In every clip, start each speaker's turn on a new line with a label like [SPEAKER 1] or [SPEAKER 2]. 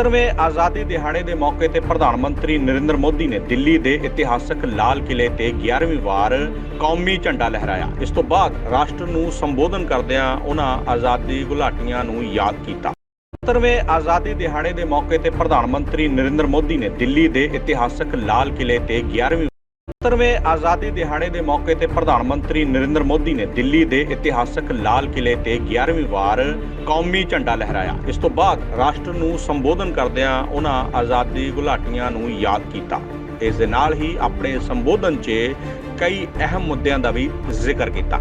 [SPEAKER 1] 70ਵੇਂ ਆਜ਼ਾਦੀ ਦਿਹਾੜੇ ਦੇ ਮੌਕੇ ਤੇ ਪ੍ਰਧਾਨ ਮੰਤਰੀ ਨਰਿੰਦਰ ਮੋਦੀ ਨੇ ਦਿੱਲੀ ਦੇ ਇਤਿਹਾਸਕ ਲਾਲ ਕਿਲੇ ਤੇ 11ਵੀਂ ਵਾਰ ਕੌਮੀ ਝੰਡਾ ਲਹਿਰਾਇਆ ਇਸ ਤੋਂ ਬਾਅਦ ਰਾਸ਼ਟਰ ਨੂੰ ਸੰਬੋਧਨ ਕਰਦਿਆਂ ਉਹਨਾਂ ਆਜ਼ਾਦੀ ਗੁਲਾਟੀਆਂ ਨੂੰ ਯਾਦ ਕੀਤਾ 70ਵੇਂ ਆਜ਼ਾਦੀ ਦਿਹਾੜੇ ਦੇ ਮੌਕੇ ਤੇ ਪ੍ਰਧਾਨ ਮੰਤਰੀ ਨਰਿੰਦਰ ਮੋਦੀ ਨੇ ਦਿੱਲੀ ਦੇ ਇਤਿਹਾਸਕ ਲਾਲ ਕਿਲੇ ਤੇ 11ਵੀਂ 70ਵੇਂ ਆਜ਼ਾਦੀ ਦਿਹਾੜੇ ਦੇ ਮੌਕੇ ਤੇ ਪ੍ਰਧਾਨ ਮੰਤਰੀ ਨਰਿੰਦਰ ਮੋਦੀ ਨੇ ਦਿੱਲੀ ਦੇ ਇਤਿਹਾਸਕ ਲਾਲ ਕਿਲੇ ਤੇ 11ਵੀਂ ਵਾਰ ਕੌਮੀ ਝੰਡਾ ਲਹਿਰਾਇਆ ਇਸ ਤੋਂ ਬਾਅਦ ਰਾਸ਼ਟਰ ਨੂੰ ਸੰਬੋਧਨ ਕਰਦਿਆਂ ਉਹਨਾਂ ਆਜ਼ਾਦੀ ਗੁਲਾਟੀਆਂ ਨੂੰ ਯਾਦ ਕੀਤਾ ਇਸ ਦੇ ਨਾਲ ਹੀ ਆਪਣੇ ਸੰਬੋਧਨ 'ਚ ਕਈ ਅਹਿਮ ਮੁੱਦਿਆਂ ਦਾ ਵੀ ਜ਼ਿਕਰ ਕੀਤਾ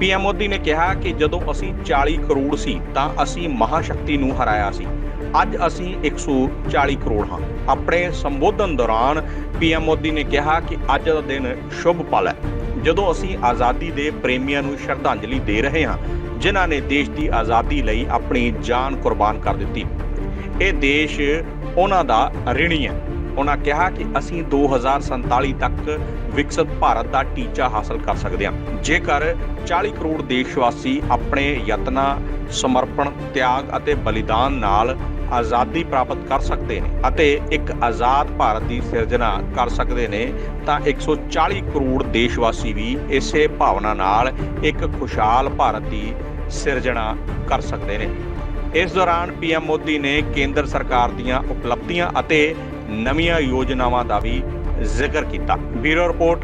[SPEAKER 1] ਪੀਐਮ ਮੋਦੀ ਨੇ ਕਿਹਾ ਕਿ ਜਦੋਂ ਅਸੀਂ 40 ਕਰੋੜ ਸੀ ਤਾਂ ਅਸੀਂ ਮਹਾਸ਼ਕਤੀ ਨੂੰ ਹਰਾਇਆ ਸੀ ਅੱਜ ਅਸੀਂ 140 ਕਰੋੜ ਹਾਂ ਆਪਣੇ ਸੰਬੋਧਨ ਦੌਰਾਨ ਪੀਐਮ ਮੋਦੀ ਨੇ ਕਿਹਾ ਕਿ ਅੱਜ ਦਾ ਦਿਨ ਸ਼ੁਭ ਪਲ ਹੈ ਜਦੋਂ ਅਸੀਂ ਆਜ਼ਾਦੀ ਦੇ ਪ੍ਰੇਮੀਆਂ ਨੂੰ ਸ਼ਰਧਾਂਜਲੀ ਦੇ ਰਹੇ ਹਾਂ ਜਿਨ੍ਹਾਂ ਨੇ ਦੇਸ਼ ਦੀ ਆਜ਼ਾਦੀ ਲਈ ਆਪਣੀ ਜਾਨ ਕੁਰਬਾਨ ਕਰ ਦਿੱਤੀ ਇਹ ਦੇਸ਼ ਉਹਨਾਂ ਦਾ ਰਿਣੀ ਹੈ ਉਹਨਾਂ ਕਿਹਾ ਕਿ ਅਸੀਂ 2047 ਤੱਕ ਵਿਕਸਿਤ ਭਾਰਤ ਦਾ ਟੀਚਾ ਹਾਸਲ ਕਰ ਸਕਦੇ ਹਾਂ ਜੇਕਰ 40 ਕਰੋੜ ਦੇਸ਼ਵਾਸੀ ਆਪਣੇ ਯਤਨਾਂ ਸਮਰਪਣ ਤਿਆਗ ਅਤੇ ਬਲੀਦਾਨ ਨਾਲ ਆਜ਼ਾਦੀ ਪ੍ਰਾਪਤ ਕਰ ਸਕਦੇ ਨੇ ਅਤੇ ਇੱਕ ਆਜ਼ਾਦ ਭਾਰਤ ਦੀ ਸਿਰਜਣਾ ਕਰ ਸਕਦੇ ਨੇ ਤਾਂ 140 ਕਰੋੜ ਦੇਸ਼ਵਾਸੀ ਵੀ ਇਸੇ ਭਾਵਨਾ ਨਾਲ ਇੱਕ ਖੁਸ਼ਹਾਲ ਭਾਰਤ ਦੀ ਸਿਰਜਣਾ ਕਰ ਸਕਦੇ ਨੇ ਇਸ ਦੌਰਾਨ ਪੀਐਮ ਮੋਦੀ ਨੇ ਕੇਂਦਰ ਸਰਕਾਰ ਦੀਆਂ ਉਪਲਬਧੀਆਂ ਅਤੇ ਨਵੀਆਂ ਯੋਜਨਾਵਾਂ ਦਾ ਵੀ ਜ਼ਿਕਰ ਕੀਤਾ ਬਿਊਰੋ ਰਿਪੋਰਟ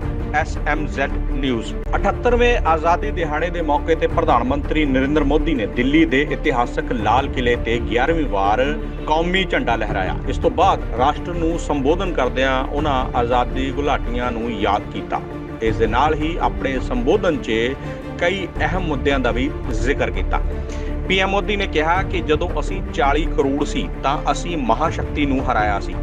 [SPEAKER 1] SMZ ਨਿਊਜ਼ 78ਵੇਂ ਆਜ਼ਾਦੀ ਦਿਹਾੜੇ ਦੇ ਮੌਕੇ ਤੇ ਪ੍ਰਧਾਨ ਮੰਤਰੀ ਨਰਿੰਦਰ ਮੋਦੀ ਨੇ ਦਿੱਲੀ ਦੇ ਇਤਿਹਾਸਕ ਲਾਲ ਕਿਲੇ ਤੇ 11ਵੀਂ ਵਾਰ ਕੌਮੀ ਝੰਡਾ ਲਹਿਰਾਇਆ ਇਸ ਤੋਂ ਬਾਅਦ ਰਾਸ਼ਟਰ ਨੂੰ ਸੰਬੋਧਨ ਕਰਦਿਆਂ ਉਹਨਾਂ ਆਜ਼ਾਦੀ ਗੁਲਾਟੀਆਂ ਨੂੰ ਯਾਦ ਕੀਤਾ ਇਸ ਦੇ ਨਾਲ ਹੀ ਆਪਣੇ ਸੰਬੋਧਨ 'ਚ ਕਈ ਅਹਿਮ ਮੁੱਦਿਆਂ ਦਾ ਵੀ ਜ਼ਿਕਰ ਕੀਤਾ ਪੀਐਮ ਮੋਦੀ ਨੇ ਕਿਹਾ ਕਿ ਜਦੋਂ ਅਸੀਂ 40 ਕਰੋੜ ਸੀ ਤਾਂ ਅਸੀਂ ਮਹਾਸ਼ਕਤੀ ਨੂੰ ਹਰਾਇਆ ਸੀ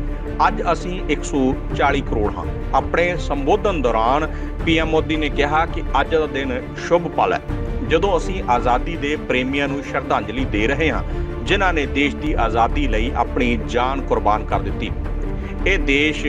[SPEAKER 1] ਅੱਜ ਅਸੀਂ 140 ਕਰੋੜ ਹਾਂ ਆਪਣੇ ਸੰਬੋਧਨ ਦੌਰਾਨ ਪੀਐਮ ਮੋਦੀ ਨੇ ਕਿਹਾ ਕਿ ਅੱਜ ਦਾ ਦਿਨ ਸ਼ੁਭ ਪਲ ਹੈ ਜਦੋਂ ਅਸੀਂ ਆਜ਼ਾਦੀ ਦੇ ਪ੍ਰੇਮੀਆਂ ਨੂੰ ਸ਼ਰਧਾਂਜਲੀ ਦੇ ਰਹੇ ਹਾਂ ਜਿਨ੍ਹਾਂ ਨੇ ਦੇਸ਼ ਦੀ ਆਜ਼ਾਦੀ ਲਈ ਆਪਣੀ ਜਾਨ ਕੁਰਬਾਨ ਕਰ ਦਿੱਤੀ ਇਹ ਦੇਸ਼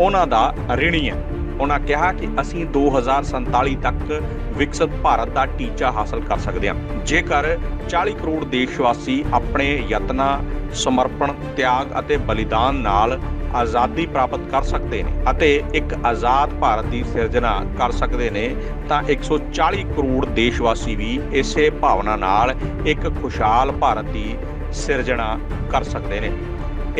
[SPEAKER 1] ਉਹਨਾਂ ਦਾ ਰਿਣੀ ਹੈ ਉਹਨਾਂ ਕਿਹਾ ਕਿ ਅਸੀਂ 2047 ਤੱਕ ਵਿਕਸਿਤ ਭਾਰਤ ਦਾ ਟੀਚਾ ਹਾਸਲ ਕਰ ਸਕਦੇ ਹਾਂ ਜੇਕਰ 40 ਕਰੋੜ ਦੇਸ਼ਵਾਸੀ ਆਪਣੇ ਯਤਨਾਂ ਸਮਰਪਣ ਤਿਆਗ ਅਤੇ ਬਲੀਦਾਨ ਨਾਲ ਆਜ਼ਾਦੀ ਪ੍ਰਾਪਤ ਕਰ ਸਕਦੇ ਨੇ ਅਤੇ ਇੱਕ ਆਜ਼ਾਦ ਭਾਰਤ ਦੀ ਸਿਰਜਣਾ ਕਰ ਸਕਦੇ ਨੇ ਤਾਂ 140 ਕਰੋੜ ਦੇਸ਼ਵਾਸੀ ਵੀ ਇਸੇ ਭਾਵਨਾ ਨਾਲ ਇੱਕ ਖੁਸ਼ਹਾਲ ਭਾਰਤ ਦੀ ਸਿਰਜਣਾ ਕਰ ਸਕਦੇ ਨੇ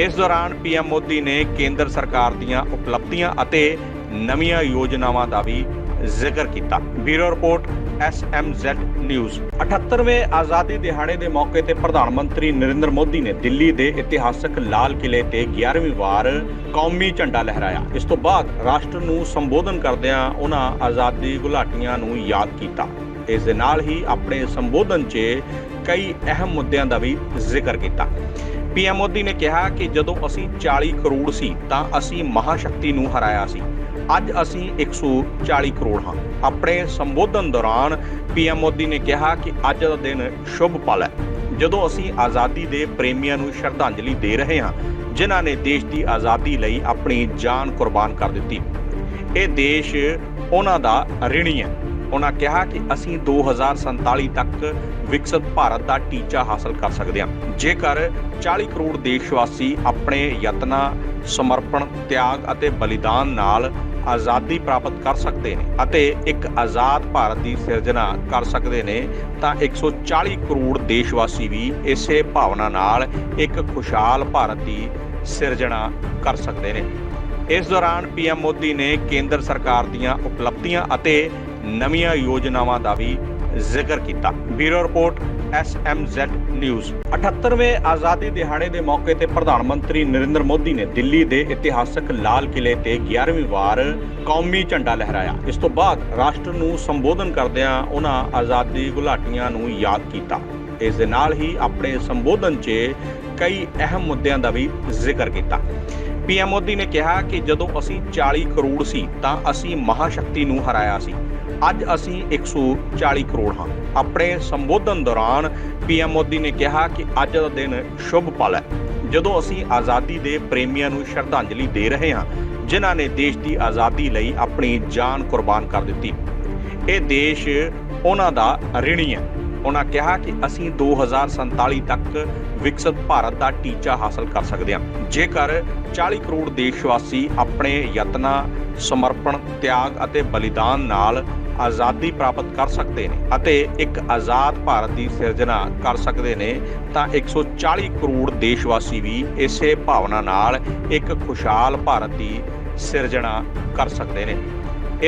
[SPEAKER 1] ਇਸ ਦੌਰਾਨ ਪੀਐਮ ਮੋਦੀ ਨੇ ਕੇਂਦਰ ਸਰਕਾਰ ਦੀਆਂ ਉਪਲਬਧੀਆਂ ਅਤੇ ਨਵੀਆਂ ਯੋਜਨਾਵਾਂ ਦਾ ਵੀ ਜ਼ਿਕਰ ਕੀਤਾ ਬਿਊਰੋ ਰਿਪੋਰਟ ਜ਼ੈਡ ਨਿਊਜ਼ 78ਵੇਂ ਆਜ਼ਾਦੀ ਦਿਹਾੜੇ ਦੇ ਮੌਕੇ ਤੇ ਪ੍ਰਧਾਨ ਮੰਤਰੀ ਨਰਿੰਦਰ ਮੋਦੀ ਨੇ ਦਿੱਲੀ ਦੇ ਇਤਿਹਾਸਕ ਲਾਲ ਕਿਲੇ ਤੇ 11ਵੀਂ ਵਾਰ ਕੌਮੀ ਝੰਡਾ ਲਹਿਰਾਇਆ ਇਸ ਤੋਂ ਬਾਅਦ ਰਾਸ਼ਟਰ ਨੂੰ ਸੰਬੋਧਨ ਕਰਦਿਆਂ ਉਹਨਾਂ ਆਜ਼ਾਦੀ ਗੁਲਾਟੀਆਂ ਨੂੰ ਯਾਦ ਕੀਤਾ ਇਸ ਦੇ ਨਾਲ ਹੀ ਆਪਣੇ ਸੰਬੋਧਨ 'ਚ ਕਈ ਅਹਿਮ ਮੁੱਦਿਆਂ ਦਾ ਵੀ ਜ਼ਿਕਰ ਕੀਤਾ ਪੀਐਮ ਮੋਦੀ ਨੇ ਕਿਹਾ ਕਿ ਜਦੋਂ ਅਸੀਂ 40 ਕਰੋੜ ਸੀ ਤਾਂ ਅਸੀਂ ਮਹਾਸ਼ਕਤੀ ਨੂੰ ਹਰਾਇਆ ਸੀ ਅੱਜ ਅਸੀਂ 140 ਕਰੋੜ ਹਾਂ ਆਪਣੇ ਸੰਬੋਧਨ ਦੌਰਾਨ ਪੀਐਮ ਮੋਦੀ ਨੇ ਕਿਹਾ ਕਿ ਅੱਜ ਦਾ ਦਿਨ ਸ਼ੁਭ ਪਲ ਹੈ ਜਦੋਂ ਅਸੀਂ ਆਜ਼ਾਦੀ ਦੇ ਪ੍ਰੇਮੀਆਂ ਨੂੰ ਸ਼ਰਧਾਂਜਲੀ ਦੇ ਰਹੇ ਹਾਂ ਜਿਨ੍ਹਾਂ ਨੇ ਦੇਸ਼ ਦੀ ਆਜ਼ਾਦੀ ਲਈ ਆਪਣੀ ਜਾਨ ਕੁਰਬਾਨ ਕਰ ਦਿੱਤੀ ਇਹ ਦੇਸ਼ ਉਹਨਾਂ ਦਾ ਰਿਣੀ ਹੈ ਉਹਨਾਂ ਕਿਹਾ ਕਿ ਅਸੀਂ 2047 ਤੱਕ ਵਿਕਸਿਤ ਭਾਰਤ ਦਾ ਟੀਚਾ ਹਾਸਲ ਕਰ ਸਕਦੇ ਹਾਂ ਜੇਕਰ 40 ਕਰੋੜ ਦੇਸ਼ਵਾਸੀ ਆਪਣੇ ਯਤਨਾਂ ਸਮਰਪਣ ਤਿਆਗ ਅਤੇ ਬਲੀਦਾਨ ਨਾਲ ਆਜ਼ਾਦੀ ਪ੍ਰਾਪਤ ਕਰ ਸਕਦੇ ਨੇ ਅਤੇ ਇੱਕ ਆਜ਼ਾਦ ਭਾਰਤ ਦੀ ਸਿਰਜਣਾ ਕਰ ਸਕਦੇ ਨੇ ਤਾਂ 140 ਕਰੋੜ ਦੇਸ਼ਵਾਸੀ ਵੀ ਇਸੇ ਭਾਵਨਾ ਨਾਲ ਇੱਕ ਖੁਸ਼ਹਾਲ ਭਾਰਤ ਦੀ ਸਿਰਜਣਾ ਕਰ ਸਕਦੇ ਨੇ ਇਸ ਦੌਰਾਨ ਪੀਐਮ ਮੋਦੀ ਨੇ ਕੇਂਦਰ ਸਰਕਾਰ ਦੀਆਂ ਉਪਲਬਧੀਆਂ ਅਤੇ ਨਵੀਆਂ ਯੋਜਨਾਵਾਂ ਦਾ ਵੀ ਜ਼ਿਕਰ ਕੀਤਾ ਬਿਊਰੋ ਰਿਪੋਰਟ SMZ ਨਿਊਜ਼ 78ਵੇਂ ਆਜ਼ਾਦੀ ਦਿਹਾੜੇ ਦੇ ਮੌਕੇ ਤੇ ਪ੍ਰਧਾਨ ਮੰਤਰੀ ਨਰਿੰਦਰ ਮੋਦੀ ਨੇ ਦਿੱਲੀ ਦੇ ਇਤਿਹਾਸਕ ਲਾਲ ਕਿਲੇ ਤੇ 11ਵੀਂ ਵਾਰ ਕੌਮੀ ਝੰਡਾ ਲਹਿਰਾਇਆ ਇਸ ਤੋਂ ਬਾਅਦ ਰਾਸ਼ਟਰ ਨੂੰ ਸੰਬੋਧਨ ਕਰਦਿਆਂ ਉਹਨਾਂ ਆਜ਼ਾਦੀ ਗੁਲਾਟੀਆਂ ਨੂੰ ਯਾਦ ਕੀਤਾ ਇਸ ਦੇ ਨਾਲ ਹੀ ਆਪਣੇ ਸੰਬੋਧਨ 'ਚ ਕਈ ਅਹਿਮ ਮੁੱਦਿਆਂ ਦਾ ਵੀ ਜ਼ਿਕਰ ਕੀਤਾ ਪੀਐਮ ਮੋਦੀ ਨੇ ਕਿਹਾ ਕਿ ਜਦੋਂ ਅਸੀਂ 40 ਕਰੋੜ ਸੀ ਤਾਂ ਅਸੀਂ ਮਹਾਸ਼ਕਤੀ ਨੂੰ ਹਰਾਇਆ ਸੀ ਅੱਜ ਅਸੀਂ 140 ਕਰੋੜ ਹਾਂ ਆਪਣੇ ਸੰਬੋਧਨ ਦੌਰਾਨ ਪੀਐਮ ਮੋਦੀ ਨੇ ਕਿਹਾ ਕਿ ਅੱਜ ਦਾ ਦਿਨ ਸ਼ੁਭ ਪਲ ਹੈ ਜਦੋਂ ਅਸੀਂ ਆਜ਼ਾਦੀ ਦੇ ਪ੍ਰੇਮੀਆਂ ਨੂੰ ਸ਼ਰਧਾਂਜਲੀ ਦੇ ਰਹੇ ਹਾਂ ਜਿਨ੍ਹਾਂ ਨੇ ਦੇਸ਼ ਦੀ ਆਜ਼ਾਦੀ ਲਈ ਆਪਣੀ ਜਾਨ ਕੁਰਬਾਨ ਕਰ ਦਿੱਤੀ ਇਹ ਦੇਸ਼ ਉਹਨਾਂ ਦਾ ਰਿਣੀ ਹੈ ਉਹਨਾਂ ਕਿਹਾ ਕਿ ਅਸੀਂ 2047 ਤੱਕ ਵਿਕਸਿਤ ਭਾਰਤ ਦਾ ਟੀਚਾ ਹਾਸਲ ਕਰ ਸਕਦੇ ਹਾਂ ਜੇਕਰ 40 ਕਰੋੜ ਦੇਸ਼ਵਾਸੀ ਆਪਣੇ ਯਤਨਾਂ ਸਮਰਪਣ ਤਿਆਗ ਅਤੇ ਬਲੀਦਾਨ ਨਾਲ ਆਜ਼ਾਦੀ ਪ੍ਰਾਪਤ ਕਰ ਸਕਦੇ ਨੇ ਅਤੇ ਇੱਕ ਆਜ਼ਾਦ ਭਾਰਤ ਦੀ ਸਿਰਜਣਾ ਕਰ ਸਕਦੇ ਨੇ ਤਾਂ 140 ਕਰੋੜ ਦੇਸ਼ਵਾਸੀ ਵੀ ਇਸੇ ਭਾਵਨਾ ਨਾਲ ਇੱਕ ਖੁਸ਼ਹਾਲ ਭਾਰਤ ਦੀ ਸਿਰਜਣਾ ਕਰ ਸਕਦੇ ਨੇ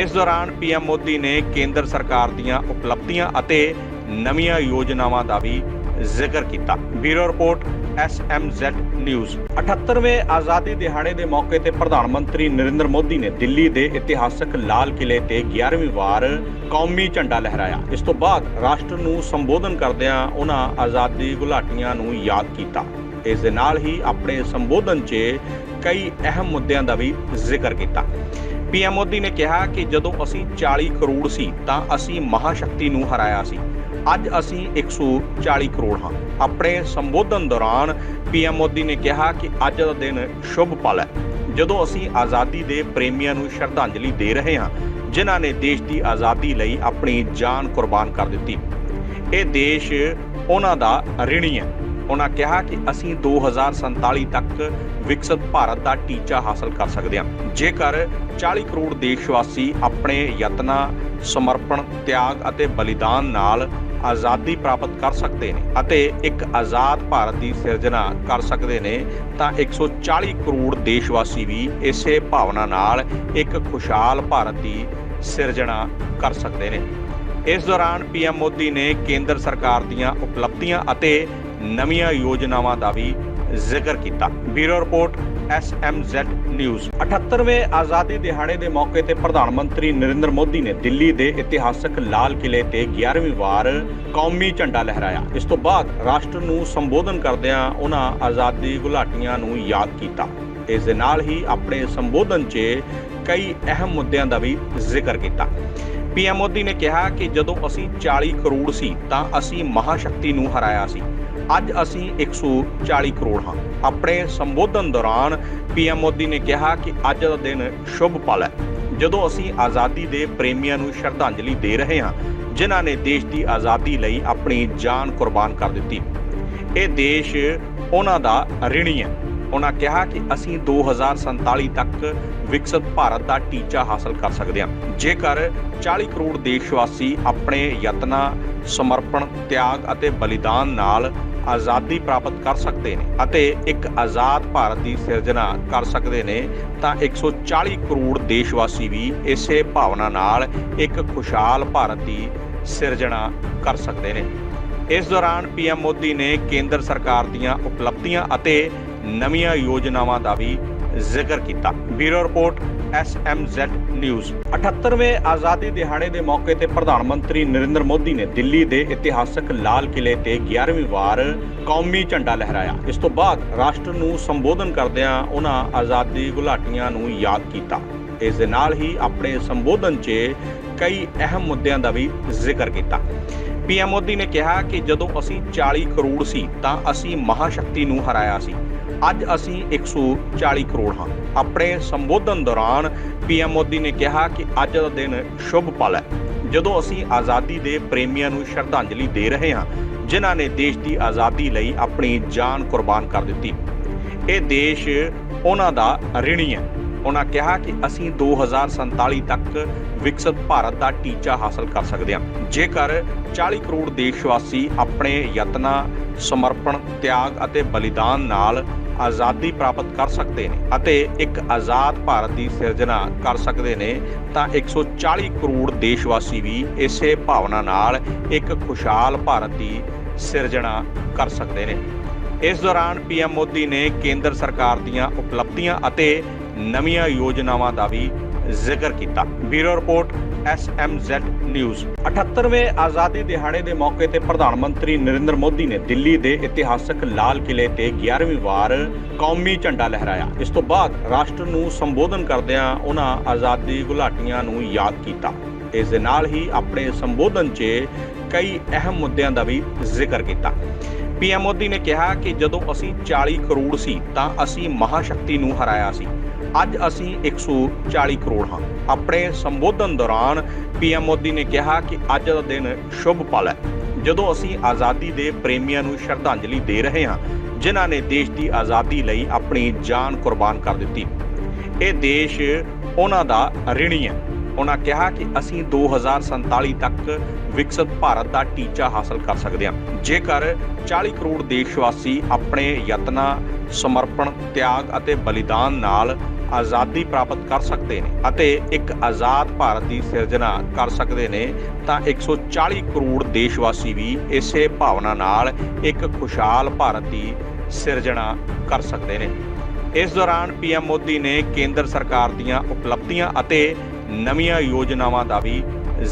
[SPEAKER 1] ਇਸ ਦੌਰਾਨ ਪੀਐਮ ਮੋਦੀ ਨੇ ਕੇਂਦਰ ਸਰਕਾਰ ਦੀਆਂ ਉਪਲਬਧੀਆਂ ਅਤੇ ਨਵੀਆਂ ਯੋਜਨਾਵਾਂ ਦਾ ਵੀ ਜ਼ਿਕਰ ਕੀਤਾ ਬਿਊਰੋ ਰਿਪੋਰਟ SMZ ਨਿਊਜ਼ 78ਵੇਂ ਆਜ਼ਾਦੀ ਦਿਹਾੜੇ ਦੇ ਮੌਕੇ ਤੇ ਪ੍ਰਧਾਨ ਮੰਤਰੀ ਨਰਿੰਦਰ ਮੋਦੀ ਨੇ ਦਿੱਲੀ ਦੇ ਇਤਿਹਾਸਕ ਲਾਲ ਕਿਲੇ ਤੇ 11ਵੀਂ ਵਾਰ ਕੌਮੀ ਝੰਡਾ ਲਹਿਰਾਇਆ ਇਸ ਤੋਂ ਬਾਅਦ ਰਾਸ਼ਟਰ ਨੂੰ ਸੰਬੋਧਨ ਕਰਦਿਆਂ ਉਹਨਾਂ ਆਜ਼ਾਦੀ ਗੁਲਾਟੀਆਂ ਨੂੰ ਯਾਦ ਕੀਤਾ ਇਸ ਦੇ ਨਾਲ ਹੀ ਆਪਣੇ ਸੰਬੋਧਨ 'ਚ ਕਈ ਅਹਿਮ ਮੁੱਦਿਆਂ ਦਾ ਵੀ ਜ਼ਿਕਰ ਕੀਤਾ ਪੀਐਮ ਮੋਦੀ ਨੇ ਕਿਹਾ ਕਿ ਜਦੋਂ ਅਸੀਂ 40 ਕਰੋੜ ਸੀ ਤਾਂ ਅਸੀਂ ਮਹਾਸ਼ਕਤੀ ਨੂੰ ਹਰਾਇਆ ਸੀ ਅੱਜ ਅਸੀਂ 140 ਕਰੋੜ ਹਾਂ ਆਪਣੇ ਸੰਬੋਧਨ ਦੌਰਾਨ ਪੀਐਮ ਮੋਦੀ ਨੇ ਕਿਹਾ ਕਿ ਅੱਜ ਦਾ ਦਿਨ ਸ਼ੁਭ ਪਲ ਹੈ ਜਦੋਂ ਅਸੀਂ ਆਜ਼ਾਦੀ ਦੇ ਪ੍ਰੇਮੀਆਂ ਨੂੰ ਸ਼ਰਧਾਂਜਲੀ ਦੇ ਰਹੇ ਹਾਂ ਜਿਨ੍ਹਾਂ ਨੇ ਦੇਸ਼ ਦੀ ਆਜ਼ਾਦੀ ਲਈ ਆਪਣੀ ਜਾਨ ਕੁਰਬਾਨ ਕਰ ਦਿੱਤੀ ਇਹ ਦੇਸ਼ ਉਹਨਾਂ ਦਾ ਰਿਣੀ ਹੈ ਉਹਨਾਂ ਕਿਹਾ ਕਿ ਅਸੀਂ 2047 ਤੱਕ ਵਿਕਸਿਤ ਭਾਰਤ ਦਾ ਟੀਚਾ ਹਾਸਲ ਕਰ ਸਕਦੇ ਹਾਂ ਜੇਕਰ 40 ਕਰੋੜ ਦੇਸ਼ਵਾਸੀ ਆਪਣੇ ਯਤਨਾਂ ਸਮਰਪਣ ਤਿਆਗ ਅਤੇ ਬਲੀਦਾਨ ਨਾਲ ਆਜ਼ਾਦੀ ਪ੍ਰਾਪਤ ਕਰ ਸਕਦੇ ਨੇ ਅਤੇ ਇੱਕ ਆਜ਼ਾਦ ਭਾਰਤ ਦੀ ਸਿਰਜਣਾ ਕਰ ਸਕਦੇ ਨੇ ਤਾਂ 140 ਕਰੋੜ ਦੇਸ਼ਵਾਸੀ ਵੀ ਇਸੇ ਭਾਵਨਾ ਨਾਲ ਇੱਕ ਖੁਸ਼ਹਾਲ ਭਾਰਤ ਦੀ ਸਿਰਜਣਾ ਕਰ ਸਕਦੇ ਨੇ ਇਸ ਦੌਰਾਨ ਪੀਐਮ ਮੋਦੀ ਨੇ ਕੇਂਦਰ ਸਰਕਾਰ ਦੀਆਂ ਉਪਲਬਧੀਆਂ ਅਤੇ ਨਵੀਆਂ ਯੋਜਨਾਵਾਂ ਦਾ ਵੀ ਜ਼ਿਕਰ ਕੀਤਾ ਬਿਊਰੋ ਰਿਪੋਰਟ ਜ਼ੈਡ ਨਿਊਜ਼ 78ਵੇਂ ਆਜ਼ਾਦੀ ਦਿਹਾੜੇ ਦੇ ਮੌਕੇ ਤੇ ਪ੍ਰਧਾਨ ਮੰਤਰੀ ਨਰਿੰਦਰ ਮੋਦੀ ਨੇ ਦਿੱਲੀ ਦੇ ਇਤਿਹਾਸਕ ਲਾਲ ਕਿਲੇ ਤੇ 11ਵੀਂ ਵਾਰ ਕੌਮੀ ਝੰਡਾ ਲਹਿਰਾਇਆ ਇਸ ਤੋਂ ਬਾਅਦ ਰਾਸ਼ਟਰ ਨੂੰ ਸੰਬੋਧਨ ਕਰਦਿਆਂ ਉਹਨਾਂ ਆਜ਼ਾਦੀ ਘੁਲਾਟੀਆਂ ਨੂੰ ਯਾਦ ਕੀਤਾ ਇਸ ਦੇ ਨਾਲ ਹੀ ਆਪਣੇ ਸੰਬੋਧਨ 'ਚ ਕਈ ਅਹਿਮ ਮੁੱਦਿਆਂ ਦਾ ਵੀ ਜ਼ਿਕਰ ਕੀਤਾ ਪੀਐਮ ਮੋਦੀ ਨੇ ਕਿਹਾ ਕਿ ਜਦੋਂ ਅਸੀਂ 40 ਕਰੋੜ ਸੀ ਤਾਂ ਅਸੀਂ ਮਹਾਸ਼ਕਤੀ ਨੂੰ ਹਰਾਇਆ ਸੀ ਅੱਜ ਅਸੀਂ 140 ਕਰੋੜ ਹਾਂ ਆਪਣੇ ਸੰਬੋਧਨ ਦੌਰਾਨ ਪੀਐਮ ਮੋਦੀ ਨੇ ਕਿਹਾ ਕਿ ਅੱਜ ਦਾ ਦਿਨ ਸ਼ੁਭ ਪਲ ਹੈ ਜਦੋਂ ਅਸੀਂ ਆਜ਼ਾਦੀ ਦੇ ਪ੍ਰੇਮੀਆਂ ਨੂੰ ਸ਼ਰਧਾਂਜਲੀ ਦੇ ਰਹੇ ਹਾਂ ਜਿਨ੍ਹਾਂ ਨੇ ਦੇਸ਼ ਦੀ ਆਜ਼ਾਦੀ ਲਈ ਆਪਣੀ ਜਾਨ ਕੁਰਬਾਨ ਕਰ ਦਿੱਤੀ ਇਹ ਦੇਸ਼ ਉਹਨਾਂ ਦਾ ਰਿਣੀ ਹੈ ਉਹਨਾਂ ਕਿਹਾ ਕਿ ਅਸੀਂ 2047 ਤੱਕ ਵਿਕਸਿਤ ਭਾਰਤ ਦਾ ਟੀਚਾ ਹਾਸਲ ਕਰ ਸਕਦੇ ਹਾਂ ਜੇਕਰ 40 ਕਰੋੜ ਦੇਸ਼ਵਾਸੀ ਆਪਣੇ ਯਤਨਾਂ ਸਮਰਪਣ ਤਿਆਗ ਅਤੇ ਬਲੀਦਾਨ ਨਾਲ ਆਜ਼ਾਦੀ ਪ੍ਰਾਪਤ ਕਰ ਸਕਦੇ ਨੇ ਅਤੇ ਇੱਕ ਆਜ਼ਾਦ ਭਾਰਤ ਦੀ ਸਿਰਜਣਾ ਕਰ ਸਕਦੇ ਨੇ ਤਾਂ 140 ਕਰੋੜ ਦੇਸ਼ਵਾਸੀ ਵੀ ਇਸੇ ਭਾਵਨਾ ਨਾਲ ਇੱਕ ਖੁਸ਼ਹਾਲ ਭਾਰਤ ਦੀ ਸਿਰਜਣਾ ਕਰ ਸਕਦੇ ਨੇ ਇਸ ਦੌਰਾਨ ਪੀਐਮ ਮੋਦੀ ਨੇ ਕੇਂਦਰ ਸਰਕਾਰ ਦੀਆਂ ਉਪਲਬਧੀਆਂ ਅਤੇ ਨਵੀਆਂ ਯੋਜਨਾਵਾਂ ਦਾ ਵੀ ਜ਼ਿਕਰ ਕੀਤਾ ਬਿਊਰੋ ਰਿਪੋਰਟ SMZ ਨਿਊਜ਼ 78ਵੇਂ ਆਜ਼ਾਦੀ ਦਿਹਾੜੇ ਦੇ ਮੌਕੇ ਤੇ ਪ੍ਰਧਾਨ ਮੰਤਰੀ ਨਰਿੰਦਰ ਮੋਦੀ ਨੇ ਦਿੱਲੀ ਦੇ ਇਤਿਹਾਸਕ ਲਾਲ ਕਿਲੇ ਤੇ 11ਵੀਂ ਵਾਰ ਕੌਮੀ ਝੰਡਾ ਲਹਿਰਾਇਆ ਇਸ ਤੋਂ ਬਾਅਦ ਰਾਸ਼ਟਰ ਨੂੰ ਸੰਬੋਧਨ ਕਰਦਿਆਂ ਉਹਨਾਂ ਆਜ਼ਾਦੀ ਗੁਲਾਟੀਆਂ ਨੂੰ ਯਾਦ ਕੀਤਾ ਇਸ ਦੇ ਨਾਲ ਹੀ ਆਪਣੇ ਸੰਬੋਧਨ 'ਚ ਕਈ ਅਹਿਮ ਮੁੱਦਿਆਂ ਦਾ ਵੀ ਜ਼ਿਕਰ ਕੀਤਾ ਪੀਐਮ ਮੋਦੀ ਨੇ ਕਿਹਾ ਕਿ ਜਦੋਂ ਅਸੀਂ 40 ਕਰੋੜ ਸੀ ਤਾਂ ਅਸੀਂ ਮਹਾਸ਼ਕਤੀ ਨੂੰ ਹਰਾਇਆ ਸੀ ਅੱਜ ਅਸੀਂ 140 ਕਰੋੜ ਹਾਂ ਆਪਣੇ ਸੰਬੋਧਨ ਦੌਰਾਨ ਪੀਐਮ ਮੋਦੀ ਨੇ ਕਿਹਾ ਕਿ ਅੱਜ ਦਾ ਦਿਨ ਸ਼ੁਭ ਪਲ ਹੈ ਜਦੋਂ ਅਸੀਂ ਆਜ਼ਾਦੀ ਦੇ ਪ੍ਰੇਮੀਆਂ ਨੂੰ ਸ਼ਰਧਾਂਜਲੀ ਦੇ ਰਹੇ ਹਾਂ ਜਿਨ੍ਹਾਂ ਨੇ ਦੇਸ਼ ਦੀ ਆਜ਼ਾਦੀ ਲਈ ਆਪਣੀ ਜਾਨ ਕੁਰਬਾਨ ਕਰ ਦਿੱਤੀ ਇਹ ਦੇਸ਼ ਉਹਨਾਂ ਦਾ ਰਿਣੀ ਹੈ ਉਹਨਾਂ ਕਿਹਾ ਕਿ ਅਸੀਂ 2047 ਤੱਕ ਵਿਕਸਿਤ ਭਾਰਤ ਦਾ ਟੀਚਾ ਹਾਸਲ ਕਰ ਸਕਦੇ ਹਾਂ ਜੇਕਰ 40 ਕਰੋੜ ਦੇਸ਼ਵਾਸੀ ਆਪਣੇ ਯਤਨਾਂ ਸਮਰਪਣ ਤਿਆਗ ਅਤੇ ਬਲੀਦਾਨ ਨਾਲ ਆਜ਼ਾਦੀ ਪ੍ਰਾਪਤ ਕਰ ਸਕਦੇ ਨੇ ਅਤੇ ਇੱਕ ਆਜ਼ਾਦ ਭਾਰਤ ਦੀ ਸਿਰਜਣਾ ਕਰ ਸਕਦੇ ਨੇ ਤਾਂ 140 ਕਰੋੜ ਦੇਸ਼ਵਾਸੀ ਵੀ ਇਸੇ ਭਾਵਨਾ ਨਾਲ ਇੱਕ ਖੁਸ਼ਹਾਲ ਭਾਰਤ ਦੀ ਸਿਰਜਣਾ ਕਰ ਸਕਦੇ ਨੇ ਇਸ ਦੌਰਾਨ ਪੀਐਮ ਮੋਦੀ ਨੇ ਕੇਂਦਰ ਸਰਕਾਰ ਦੀਆਂ ਉਪਲਬਧੀਆਂ ਅਤੇ ਨਵੀਆਂ ਯੋਜਨਾਵਾਂ ਦਾ ਵੀ ਜ਼ਿਕਰ ਕੀਤਾ ਬਿਊਰੋ ਰਿਪੋਰਟ ਜ਼ੈਡ ਨਿਊਜ਼ 78ਵੇਂ ਆਜ਼ਾਦੀ ਦਿਹਾੜੇ ਦੇ ਮੌਕੇ ਤੇ ਪ੍ਰਧਾਨ ਮੰਤਰੀ ਨਰਿੰਦਰ ਮੋਦੀ ਨੇ ਦਿੱਲੀ ਦੇ ਇਤਿਹਾਸਕ ਲਾਲ ਕਿਲੇ ਤੇ 11ਵੀਂ ਵਾਰ ਕੌਮੀ ਝੰਡਾ ਲਹਿਰਾਇਆ ਇਸ ਤੋਂ ਬਾਅਦ ਰਾਸ਼ਟਰ ਨੂੰ ਸੰਬੋਧਨ ਕਰਦਿਆਂ ਉਹਨਾਂ ਆਜ਼ਾਦੀ ਗੁਲਾਟੀਆਂ ਨੂੰ ਯਾਦ ਕੀਤਾ ਇਸ ਦੇ ਨਾਲ ਹੀ ਆਪਣੇ ਸੰਬੋਧਨ 'ਚ ਕਈ ਅਹਿਮ ਮੁੱਦਿਆਂ ਦਾ ਵੀ ਜ਼ਿਕਰ ਕੀਤਾ ਪੀਐਮ ਮੋਦੀ ਨੇ ਕਿਹਾ ਕਿ ਜਦੋਂ ਅਸੀਂ 40 ਕਰੋੜ ਸੀ ਤਾਂ ਅਸੀਂ ਮਹਾਸ਼ਕਤੀ ਨੂੰ ਹਰਾਇਆ ਸੀ ਅੱਜ ਅਸੀਂ 140 ਕਰੋੜ ਹਾਂ ਆਪਣੇ ਸੰਬੋਧਨ ਦੌਰਾਨ ਪੀਐਮ ਮੋਦੀ ਨੇ ਕਿਹਾ ਕਿ ਅੱਜ ਦਾ ਦਿਨ ਸ਼ੁਭ ਪਲ ਹੈ ਜਦੋਂ ਅਸੀਂ ਆਜ਼ਾਦੀ ਦੇ ਪ੍ਰੇਮੀਆਂ ਨੂੰ ਸ਼ਰਧਾਂਜਲੀ ਦੇ ਰਹੇ ਹਾਂ ਜਿਨ੍ਹਾਂ ਨੇ ਦੇਸ਼ ਦੀ ਆਜ਼ਾਦੀ ਲਈ ਆਪਣੀ ਜਾਨ ਕੁਰਬਾਨ ਕਰ ਦਿੱਤੀ ਇਹ ਦੇਸ਼ ਉਹਨਾਂ ਦਾ ਰਿਣੀ ਹੈ ਉਹਨਾਂ ਕਿਹਾ ਕਿ ਅਸੀਂ 2047 ਤੱਕ ਵਿਕਸਿਤ ਭਾਰਤ ਦਾ ਟੀਚਾ ਹਾਸਲ ਕਰ ਸਕਦੇ ਹਾਂ ਜੇਕਰ 40 ਕਰੋੜ ਦੇਸ਼ ਵਾਸੀ ਆਪਣੇ ਯਤਨਾਂ ਸਮਰਪਣ ਤਿਆਗ ਅਤੇ ਬਲੀਦਾਨ ਨਾਲ ਆਜ਼ਾਦੀ ਪ੍ਰਾਪਤ ਕਰ ਸਕਦੇ ਨੇ ਅਤੇ ਇੱਕ ਆਜ਼ਾਦ ਭਾਰਤ ਦੀ ਸਿਰਜਣਾ ਕਰ ਸਕਦੇ ਨੇ ਤਾਂ 140 ਕਰੋੜ ਦੇਸ਼ਵਾਸੀ ਵੀ ਇਸੇ ਭਾਵਨਾ ਨਾਲ ਇੱਕ ਖੁਸ਼ਹਾਲ ਭਾਰਤ ਦੀ ਸਿਰਜਣਾ ਕਰ ਸਕਦੇ ਨੇ ਇਸ ਦੌਰਾਨ ਪੀਐਮ ਮੋਦੀ ਨੇ ਕੇਂਦਰ ਸਰਕਾਰ ਦੀਆਂ ਉਪਲਬਧੀਆਂ ਅਤੇ ਨਵੀਆਂ ਯੋਜਨਾਵਾਂ ਦਾ ਵੀ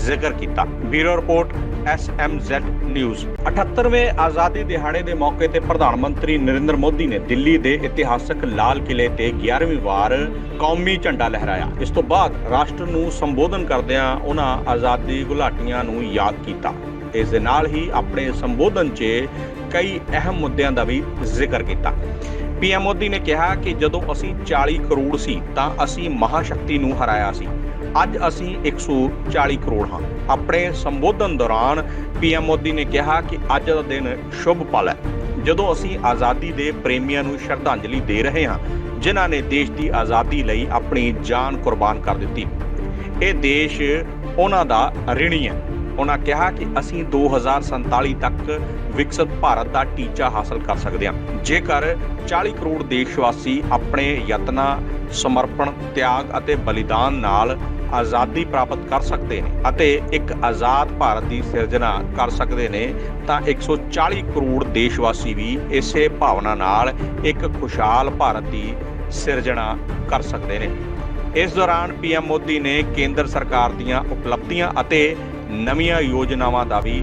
[SPEAKER 1] ਜ਼ਿਕਰ ਕੀਤਾ ਬਿਊਰੋ ਰਿਪੋਰਟ SMZ ਨਿਊਜ਼ 78ਵੇਂ ਆਜ਼ਾਦੀ ਦਿਹਾੜੇ ਦੇ ਮੌਕੇ ਤੇ ਪ੍ਰਧਾਨ ਮੰਤਰੀ ਨਰਿੰਦਰ ਮੋਦੀ ਨੇ ਦਿੱਲੀ ਦੇ ਇਤਿਹਾਸਕ ਲਾਲ ਕਿਲੇ ਤੇ 11ਵੀਂ ਵਾਰ ਕੌਮੀ ਝੰਡਾ ਲਹਿਰਾਇਆ ਇਸ ਤੋਂ ਬਾਅਦ ਰਾਸ਼ਟਰ ਨੂੰ ਸੰਬੋਧਨ ਕਰਦਿਆਂ ਉਹਨਾਂ ਆਜ਼ਾਦੀ ਗੁਲਾਟੀਆਂ ਨੂੰ ਯਾਦ ਕੀਤਾ ਇਸ ਦੇ ਨਾਲ ਹੀ ਆਪਣੇ ਸੰਬੋਧਨ 'ਚ ਕਈ ਅਹਿਮ ਮੁੱਦਿਆਂ ਦਾ ਵੀ ਜ਼ਿਕਰ ਕੀਤਾ ਪੀਐਮ ਮੋਦੀ ਨੇ ਕਿਹਾ ਕਿ ਜਦੋਂ ਅਸੀਂ 40 ਕਰੋੜ ਸੀ ਤਾਂ ਅਸੀਂ ਮਹਾਸ਼ਕਤੀ ਨੂੰ ਹਰਾਇਆ ਸੀ ਅੱਜ ਅਸੀਂ 140 ਕਰੋੜ ਹਾਂ ਆਪਣੇ ਸੰਬੋਧਨ ਦੌਰਾਨ ਪੀਐਮ ਮੋਦੀ ਨੇ ਕਿਹਾ ਕਿ ਅੱਜ ਦਾ ਦਿਨ ਸ਼ੁਭ ਪਲ ਹੈ ਜਦੋਂ ਅਸੀਂ ਆਜ਼ਾਦੀ ਦੇ ਪ੍ਰੇਮੀਆਂ ਨੂੰ ਸ਼ਰਧਾਂਜਲੀ ਦੇ ਰਹੇ ਹਾਂ ਜਿਨ੍ਹਾਂ ਨੇ ਦੇਸ਼ ਦੀ ਆਜ਼ਾਦੀ ਲਈ ਆਪਣੀ ਜਾਨ ਕੁਰਬਾਨ ਕਰ ਦਿੱਤੀ ਇਹ ਦੇਸ਼ ਉਹਨਾਂ ਦਾ ਰਿਣੀ ਹੈ ਉਹਨਾਂ ਕਿਹਾ ਕਿ ਅਸੀਂ 2047 ਤੱਕ ਵਿਕਸਿਤ ਭਾਰਤ ਦਾ ਟੀਚਾ ਹਾਸਲ ਕਰ ਸਕਦੇ ਹਾਂ ਜੇਕਰ 40 ਕਰੋੜ ਦੇਸ਼ਵਾਸੀ ਆਪਣੇ ਯਤਨਾਂ ਸਮਰਪਣ ਤਿਆਗ ਅਤੇ ਬਲੀਦਾਨ ਨਾਲ ਆਜ਼ਾਦੀ ਪ੍ਰਾਪਤ ਕਰ ਸਕਦੇ ਨੇ ਅਤੇ ਇੱਕ ਆਜ਼ਾਦ ਭਾਰਤ ਦੀ ਸਿਰਜਣਾ ਕਰ ਸਕਦੇ ਨੇ ਤਾਂ 140 ਕਰੋੜ ਦੇਸ਼ਵਾਸੀ ਵੀ ਇਸੇ ਭਾਵਨਾ ਨਾਲ ਇੱਕ ਖੁਸ਼ਹਾਲ ਭਾਰਤ ਦੀ ਸਿਰਜਣਾ ਕਰ ਸਕਦੇ ਨੇ ਇਸ ਦੌਰਾਨ ਪੀਐਮ ਮੋਦੀ ਨੇ ਕੇਂਦਰ ਸਰਕਾਰ ਦੀਆਂ ਉਪਲਬਧੀਆਂ ਅਤੇ ਨਵੀਆਂ ਯੋਜਨਾਵਾਂ ਦਾ ਵੀ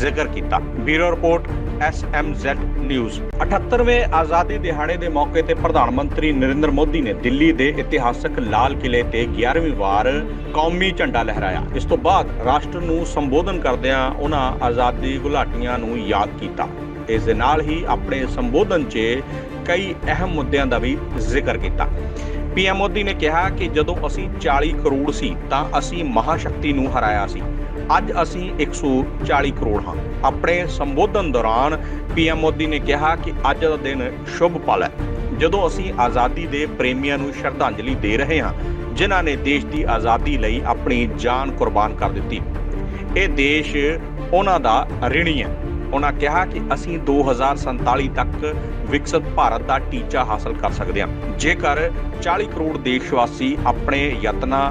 [SPEAKER 1] ਜ਼ਿਕਰ ਕੀਤਾ ਬਿਊਰੋ ਰਿਪੋਰਟ SMZ ਨਿਊਜ਼ 78ਵੇਂ ਆਜ਼ਾਦੀ ਦਿਹਾੜੇ ਦੇ ਮੌਕੇ ਤੇ ਪ੍ਰਧਾਨ ਮੰਤਰੀ ਨਰਿੰਦਰ ਮੋਦੀ ਨੇ ਦਿੱਲੀ ਦੇ ਇਤਿਹਾਸਕ ਲਾਲ ਕਿਲੇ ਤੇ 11ਵੀਂ ਵਾਰ ਕੌਮੀ ਝੰਡਾ ਲਹਿਰਾਇਆ ਇਸ ਤੋਂ ਬਾਅਦ ਰਾਸ਼ਟਰ ਨੂੰ ਸੰਬੋਧਨ ਕਰਦਿਆਂ ਉਹਨਾਂ ਆਜ਼ਾਦੀ ਘੁਲਾਟੀਆਂ ਨੂੰ ਯਾਦ ਕੀਤਾ ਇਸ ਦੇ ਨਾਲ ਹੀ ਆਪਣੇ ਸੰਬੋਧਨ 'ਚ ਕਈ ਅਹਿਮ ਮੁੱਦਿਆਂ ਦਾ ਵੀ ਜ਼ਿਕਰ ਕੀਤਾ ਪੀਐਮ ਮੋਦੀ ਨੇ ਕਿਹਾ ਕਿ ਜਦੋਂ ਅਸੀਂ 40 ਕਰੋੜ ਸੀ ਤਾਂ ਅਸੀਂ ਮਹਾਸ਼ਕਤੀ ਨੂੰ ਹਰਾਇਆ ਸੀ ਅੱਜ ਅਸੀਂ 140 ਕਰੋੜ ਹਾਂ ਆਪਣੇ ਸੰਬੋਧਨ ਦੌਰਾਨ ਪੀਐਮ ਮੋਦੀ ਨੇ ਕਿਹਾ ਕਿ ਅੱਜ ਦਾ ਦਿਨ ਸ਼ੁਭ ਪਲ ਹੈ ਜਦੋਂ ਅਸੀਂ ਆਜ਼ਾਦੀ ਦੇ ਪ੍ਰੇਮੀਆਂ ਨੂੰ ਸ਼ਰਧਾਂਜਲੀ ਦੇ ਰਹੇ ਹਾਂ ਜਿਨ੍ਹਾਂ ਨੇ ਦੇਸ਼ ਦੀ ਆਜ਼ਾਦੀ ਲਈ ਆਪਣੀ ਜਾਨ ਕੁਰਬਾਨ ਕਰ ਦਿੱਤੀ ਇਹ ਦੇਸ਼ ਉਹਨਾਂ ਦਾ ਰਿਣੀ ਹੈ ਉਹਨਾਂ ਕਿਹਾ ਕਿ ਅਸੀਂ 2047 ਤੱਕ ਵਿਕਸਿਤ ਭਾਰਤ ਦਾ ਟੀਚਾ ਹਾਸਲ ਕਰ ਸਕਦੇ ਹਾਂ ਜੇਕਰ 40 ਕਰੋੜ ਦੇਸ਼ ਵਾਸੀ ਆਪਣੇ ਯਤਨਾਂ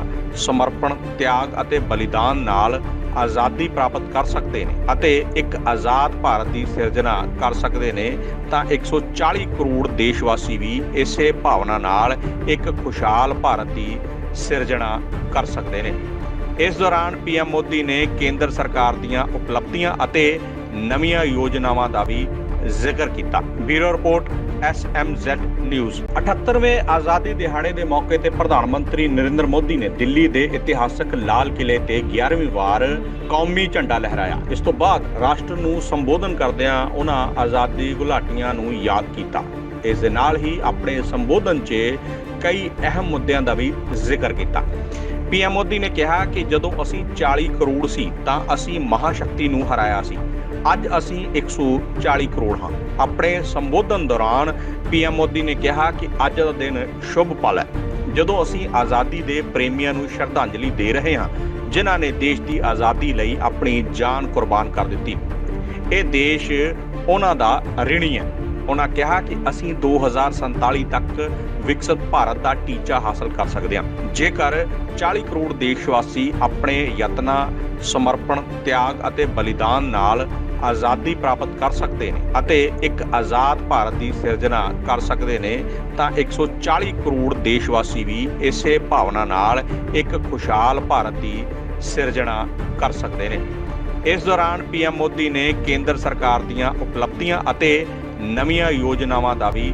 [SPEAKER 1] ਸਮਰਪਣ ਤਿਆਗ ਅਤੇ ਬਲੀਦਾਨ ਨਾਲ ਆਜ਼ਾਦੀ ਪ੍ਰਾਪਤ ਕਰ ਸਕਦੇ ਨੇ ਅਤੇ ਇੱਕ ਆਜ਼ਾਦ ਭਾਰਤ ਦੀ ਸਿਰਜਣਾ ਕਰ ਸਕਦੇ ਨੇ ਤਾਂ 140 ਕਰੋੜ ਦੇਸ਼ ਵਾਸੀ ਵੀ ਇਸੇ ਭਾਵਨਾ ਨਾਲ ਇੱਕ ਖੁਸ਼ਹਾਲ ਭਾਰਤ ਦੀ ਸਿਰਜਣਾ ਕਰ ਸਕਦੇ ਨੇ ਇਸ ਦੌਰਾਨ ਪੀਐਮ ਮੋਦੀ ਨੇ ਕੇਂਦਰ ਸਰਕਾਰ ਦੀਆਂ ਉਪਲਬਧੀਆਂ ਅਤੇ ਨਵੀਆਂ ਯੋਜਨਾਵਾਂ ਦਾ ਵੀ ਜ਼ਿਕਰ ਕੀਤਾ ਬਿਊਰੋ ਰਿਪੋਰਟ SMZ ਨਿਊਜ਼ 78ਵੇਂ ਆਜ਼ਾਦੀ ਦਿਹਾੜੇ ਦੇ ਮੌਕੇ ਤੇ ਪ੍ਰਧਾਨ ਮੰਤਰੀ ਨਰਿੰਦਰ ਮੋਦੀ ਨੇ ਦਿੱਲੀ ਦੇ ਇਤਿਹਾਸਕ ਲਾਲ ਕਿਲੇ ਤੇ 11ਵੀਂ ਵਾਰ ਕੌਮੀ ਝੰਡਾ ਲਹਿਰਾਇਆ ਇਸ ਤੋਂ ਬਾਅਦ ਰਾਸ਼ਟਰ ਨੂੰ ਸੰਬੋਧਨ ਕਰਦਿਆਂ ਉਹਨਾਂ ਆਜ਼ਾਦੀ ਗੁਲਾਟੀਆਂ ਨੂੰ ਯਾਦ ਕੀਤਾ ਇਸ ਦੇ ਨਾਲ ਹੀ ਆਪਣੇ ਸੰਬੋਧਨ 'ਚ ਕਈ ਅਹਿਮ ਮੁੱਦਿਆਂ ਦਾ ਵੀ ਜ਼ਿਕਰ ਕੀਤਾ ਪੀਐਮ ਮੋਦੀ ਨੇ ਕਿਹਾ ਕਿ ਜਦੋਂ ਅਸੀਂ 40 ਕਰੋੜ ਸੀ ਤਾਂ ਅਸੀਂ ਮਹਾਸ਼ਕਤੀ ਨੂੰ ਹਰਾਇਆ ਸੀ ਅੱਜ ਅਸੀਂ 140 ਕਰੋੜ ਹਾਂ ਆਪਣੇ ਸੰਬੋਧਨ ਦੌਰਾਨ ਪੀਐਮ ਮੋਦੀ ਨੇ ਕਿਹਾ ਕਿ ਅੱਜ ਦਾ ਦਿਨ ਸ਼ੁਭ ਪਲ ਹੈ ਜਦੋਂ ਅਸੀਂ ਆਜ਼ਾਦੀ ਦੇ ਪ੍ਰੇਮੀਆਂ ਨੂੰ ਸ਼ਰਧਾਂਜਲੀ ਦੇ ਰਹੇ ਹਾਂ ਜਿਨ੍ਹਾਂ ਨੇ ਦੇਸ਼ ਦੀ ਆਜ਼ਾਦੀ ਲਈ ਆਪਣੀ ਜਾਨ ਕੁਰਬਾਨ ਕਰ ਦਿੱਤੀ ਇਹ ਦੇਸ਼ ਉਹਨਾਂ ਦਾ ਰਿਣੀ ਹੈ ਉਹਨਾਂ ਕਿਹਾ ਕਿ ਅਸੀਂ 2047 ਤੱਕ ਵਿਕਸਿਤ ਭਾਰਤ ਦਾ ਟੀਚਾ ਹਾਸਲ ਕਰ ਸਕਦੇ ਹਾਂ ਜੇਕਰ 40 ਕਰੋੜ ਦੇਸ਼ਵਾਸੀ ਆਪਣੇ ਯਤਨਾਂ ਸਮਰਪਣ ਤਿਆਗ ਅਤੇ ਬਲੀਦਾਨ ਨਾਲ ਆਜ਼ਾਦੀ ਪ੍ਰਾਪਤ ਕਰ ਸਕਦੇ ਨੇ ਅਤੇ ਇੱਕ ਆਜ਼ਾਦ ਭਾਰਤ ਦੀ ਸਿਰਜਣਾ ਕਰ ਸਕਦੇ ਨੇ ਤਾਂ 140 ਕਰੋੜ ਦੇਸ਼ਵਾਸੀ ਵੀ ਇਸੇ ਭਾਵਨਾ ਨਾਲ ਇੱਕ ਖੁਸ਼ਹਾਲ ਭਾਰਤ ਦੀ ਸਿਰਜਣਾ ਕਰ ਸਕਦੇ ਨੇ ਇਸ ਦੌਰਾਨ ਪੀਐਮ ਮੋਦੀ ਨੇ ਕੇਂਦਰ ਸਰਕਾਰ ਦੀਆਂ ਉਪਲਬਧੀਆਂ ਅਤੇ ਨਵੀਆਂ ਯੋਜਨਾਵਾਂ ਦਾ ਵੀ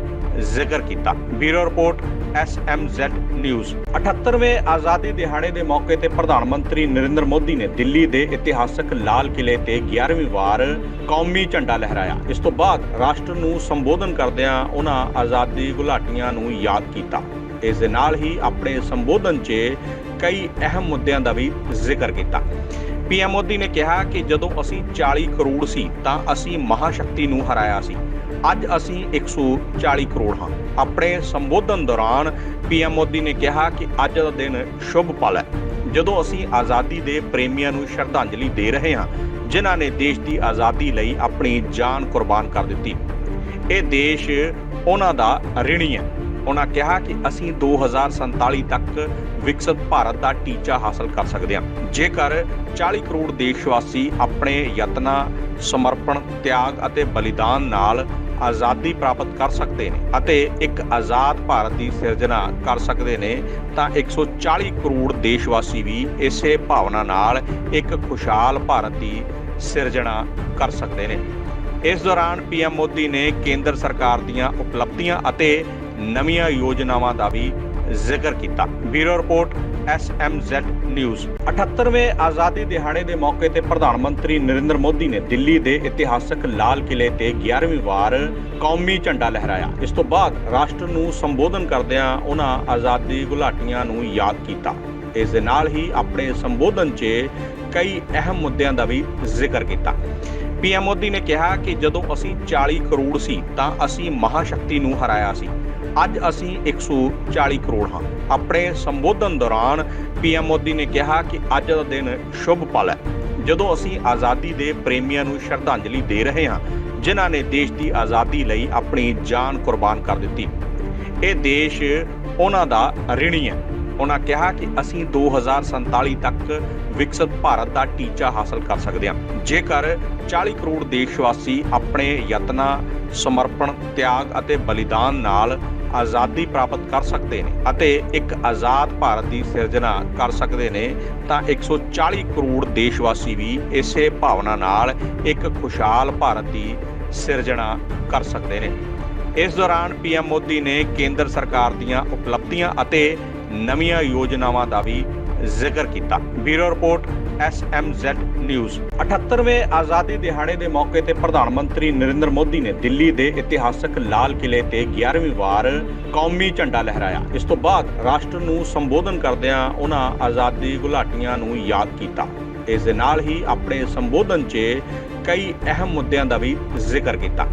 [SPEAKER 1] ਜ਼ਿਕਰ ਕੀਤਾ ਬਿਊਰੋ ਰਿਪੋਰਟ SMZ ਨਿਊਜ਼ 78ਵੇਂ ਆਜ਼ਾਦੀ ਦਿਹਾੜੇ ਦੇ ਮੌਕੇ ਤੇ ਪ੍ਰਧਾਨ ਮੰਤਰੀ ਨਰਿੰਦਰ ਮੋਦੀ ਨੇ ਦਿੱਲੀ ਦੇ ਇਤਿਹਾਸਕ ਲਾਲ ਕਿਲੇ ਤੇ 11ਵੀਂ ਵਾਰ ਕੌਮੀ ਝੰਡਾ ਲਹਿਰਾਇਆ ਇਸ ਤੋਂ ਬਾਅਦ ਰਾਸ਼ਟਰ ਨੂੰ ਸੰਬੋਧਨ ਕਰਦਿਆਂ ਉਹਨਾਂ ਆਜ਼ਾਦੀ ਗੁਲਾਟੀਆਂ ਨੂੰ ਯਾਦ ਕੀਤਾ ਇਸ ਦੇ ਨਾਲ ਹੀ ਆਪਣੇ ਸੰਬੋਧਨ 'ਚ ਕਈ ਅਹਿਮ ਮੁੱਦਿਆਂ ਦਾ ਵੀ ਜ਼ਿਕਰ ਕੀਤਾ ਪੀਐਮ ਮੋਦੀ ਨੇ ਕਿਹਾ ਕਿ ਜਦੋਂ ਅਸੀਂ 40 ਕਰੋੜ ਸੀ ਤਾਂ ਅਸੀਂ ਮਹਾਸ਼ਕਤੀ ਨੂੰ ਹਰਾਇਆ ਸੀ ਅੱਜ ਅਸੀਂ 140 ਕਰੋੜ ਹਾਂ ਆਪਣੇ ਸੰਬੋਧਨ ਦੌਰਾਨ ਪੀਐਮ ਮੋਦੀ ਨੇ ਕਿਹਾ ਕਿ ਅੱਜ ਦਾ ਦਿਨ ਸ਼ੁਭ ਪਲ ਹੈ ਜਦੋਂ ਅਸੀਂ ਆਜ਼ਾਦੀ ਦੇ ਪ੍ਰੇਮੀਆਂ ਨੂੰ ਸ਼ਰਧਾਂਜਲੀ ਦੇ ਰਹੇ ਹਾਂ ਜਿਨ੍ਹਾਂ ਨੇ ਦੇਸ਼ ਦੀ ਆਜ਼ਾਦੀ ਲਈ ਆਪਣੀ ਜਾਨ ਕੁਰਬਾਨ ਕਰ ਦਿੱਤੀ ਇਹ ਦੇਸ਼ ਉਹਨਾਂ ਦਾ ਰਿਣੀ ਹੈ ਉਹਨਾਂ ਕਿਹਾ ਕਿ ਅਸੀਂ 2047 ਤੱਕ ਵਿਕਸਿਤ ਭਾਰਤ ਦਾ ਟੀਚਾ ਹਾਸਲ ਕਰ ਸਕਦੇ ਹਾਂ ਜੇਕਰ 40 ਕਰੋੜ ਦੇਸ਼ ਵਾਸੀ ਆਪਣੇ ਯਤਨਾਂ ਸਮਰਪਣ ਤਿਆਗ ਅਤੇ ਬਲੀਦਾਨ ਨਾਲ ਆਜ਼ਾਦੀ ਪ੍ਰਾਪਤ ਕਰ ਸਕਦੇ ਨੇ ਅਤੇ ਇੱਕ ਆਜ਼ਾਦ ਭਾਰਤ ਦੀ ਸਿਰਜਣਾ ਕਰ ਸਕਦੇ ਨੇ ਤਾਂ 140 ਕਰੋੜ ਦੇਸ਼ਵਾਸੀ ਵੀ ਇਸੇ ਭਾਵਨਾ ਨਾਲ ਇੱਕ ਖੁਸ਼ਹਾਲ ਭਾਰਤ ਦੀ ਸਿਰਜਣਾ ਕਰ ਸਕਦੇ ਨੇ ਇਸ ਦੌਰਾਨ ਪੀਐਮ ਮੋਦੀ ਨੇ ਕੇਂਦਰ ਸਰਕਾਰ ਦੀਆਂ ਉਪਲਬਧੀਆਂ ਅਤੇ ਨਵੀਆਂ ਯੋਜਨਾਵਾਂ ਦਾ ਵੀ ਜ਼ਿਕਰ ਕੀਤਾ ਬਿਊਰੋ ਰਿਪੋਰਟ ਐਸਐਮਜ਼ ਨਿਊਜ਼ 78ਵੇਂ ਆਜ਼ਾਦੀ ਦਿਹਾੜੇ ਦੇ ਮੌਕੇ ਤੇ ਪ੍ਰਧਾਨ ਮੰਤਰੀ ਨਰਿੰਦਰ ਮੋਦੀ ਨੇ ਦਿੱਲੀ ਦੇ ਇਤਿਹਾਸਕ ਲਾਲ ਕਿਲੇ ਤੇ 11ਵੀਂ ਵਾਰ ਕੌਮੀ ਝੰਡਾ ਲਹਿਰਾਇਆ ਇਸ ਤੋਂ ਬਾਅਦ ਰਾਸ਼ਟਰ ਨੂੰ ਸੰਬੋਧਨ ਕਰਦਿਆਂ ਉਹਨਾਂ ਆਜ਼ਾਦੀ ਗੁਲਾਟੀਆਂ ਨੂੰ ਯਾਦ ਕੀਤਾ ਇਸ ਦੇ ਨਾਲ ਹੀ ਆਪਣੇ ਸੰਬੋਧਨ 'ਚ ਕਈ ਅਹਿਮ ਮੁੱਦਿਆਂ ਦਾ ਵੀ ਜ਼ਿਕਰ ਕੀਤਾ ਪੀਐਮ ਮੋਦੀ ਨੇ ਕਿਹਾ ਕਿ ਜਦੋਂ ਅਸੀਂ 40 ਕਰੋੜ ਸੀ ਤਾਂ ਅਸੀਂ ਮਹਾਸ਼ਕਤੀ ਨੂੰ ਹਰਾਇਆ ਸੀ ਅੱਜ ਅਸੀਂ 140 ਕਰੋੜ ਹਾਂ ਆਪਣੇ ਸੰਬੋਧਨ ਦੌਰਾਨ ਪੀਐਮ ਮੋਦੀ ਨੇ ਕਿਹਾ ਕਿ ਅੱਜ ਦਾ ਦਿਨ ਸ਼ੁਭ ਪਲ ਹੈ ਜਦੋਂ ਅਸੀਂ ਆਜ਼ਾਦੀ ਦੇ ਪ੍ਰੇਮੀਆਂ ਨੂੰ ਸ਼ਰਧਾਂਜਲੀ ਦੇ ਰਹੇ ਹਾਂ ਜਿਨ੍ਹਾਂ ਨੇ ਦੇਸ਼ ਦੀ ਆਜ਼ਾਦੀ ਲਈ ਆਪਣੀ ਜਾਨ ਕੁਰਬਾਨ ਕਰ ਦਿੱਤੀ ਇਹ ਦੇਸ਼ ਉਹਨਾਂ ਦਾ ਰਿਣੀ ਹੈ ਉਹਨਾਂ ਕਿਹਾ ਕਿ ਅਸੀਂ 2047 ਤੱਕ ਵਿਕਸਿਤ ਭਾਰਤ ਦਾ ਟੀਚਾ ਹਾਸਲ ਕਰ ਸਕਦੇ ਹਾਂ ਜੇਕਰ 40 ਕਰੋੜ ਦੇਸ਼ਵਾਸੀ ਆਪਣੇ ਯਤਨਾਂ ਸਮਰਪਣ ਤਿਆਗ ਅਤੇ ਬਲੀਦਾਨ ਨਾਲ ਆਜ਼ਾਦੀ ਪ੍ਰਾਪਤ ਕਰ ਸਕਦੇ ਨੇ ਅਤੇ ਇੱਕ ਆਜ਼ਾਦ ਭਾਰਤ ਦੀ ਸਿਰਜਣਾ ਕਰ ਸਕਦੇ ਨੇ ਤਾਂ 140 ਕਰੋੜ ਦੇਸ਼ਵਾਸੀ ਵੀ ਇਸੇ ਭਾਵਨਾ ਨਾਲ ਇੱਕ ਖੁਸ਼ਹਾਲ ਭਾਰਤ ਦੀ ਸਿਰਜਣਾ ਕਰ ਸਕਦੇ ਨੇ ਇਸ ਦੌਰਾਨ ਪੀਐਮ ਮੋਦੀ ਨੇ ਕੇਂਦਰ ਸਰਕਾਰ ਦੀਆਂ ਉਪਲਬਧੀਆਂ ਅਤੇ ਨਵੀਆਂ ਯੋਜਨਾਵਾਂ ਦਾ ਵੀ ਜ਼ਿਕਰ ਕੀਤਾ ਬਿਊਰੋ ਰਿਪੋਰਟ ਜ਼ੈਡ ਨਿਊਜ਼ 78ਵੇਂ ਆਜ਼ਾਦੀ ਦਿਹਾੜੇ ਦੇ ਮੌਕੇ ਤੇ ਪ੍ਰਧਾਨ ਮੰਤਰੀ ਨਰਿੰਦਰ ਮੋਦੀ ਨੇ ਦਿੱਲੀ ਦੇ ਇਤਿਹਾਸਕ ਲਾਲ ਕਿਲੇ ਤੇ 11ਵੀਂ ਵਾਰ ਕੌਮੀ ਝੰਡਾ ਲਹਿਰਾਇਆ ਇਸ ਤੋਂ ਬਾਅਦ ਰਾਸ਼ਟਰ ਨੂੰ ਸੰਬੋਧਨ ਕਰਦਿਆਂ ਉਹਨਾਂ ਆਜ਼ਾਦੀ ਗੁਲਾਟੀਆਂ ਨੂੰ ਯਾਦ ਕੀਤਾ ਇਸ ਦੇ ਨਾਲ ਹੀ ਆਪਣੇ ਸੰਬੋਧਨ 'ਚ ਕਈ ਅਹਿਮ ਮੁੱਦਿਆਂ ਦਾ ਵੀ ਜ਼ਿਕਰ ਕੀਤਾ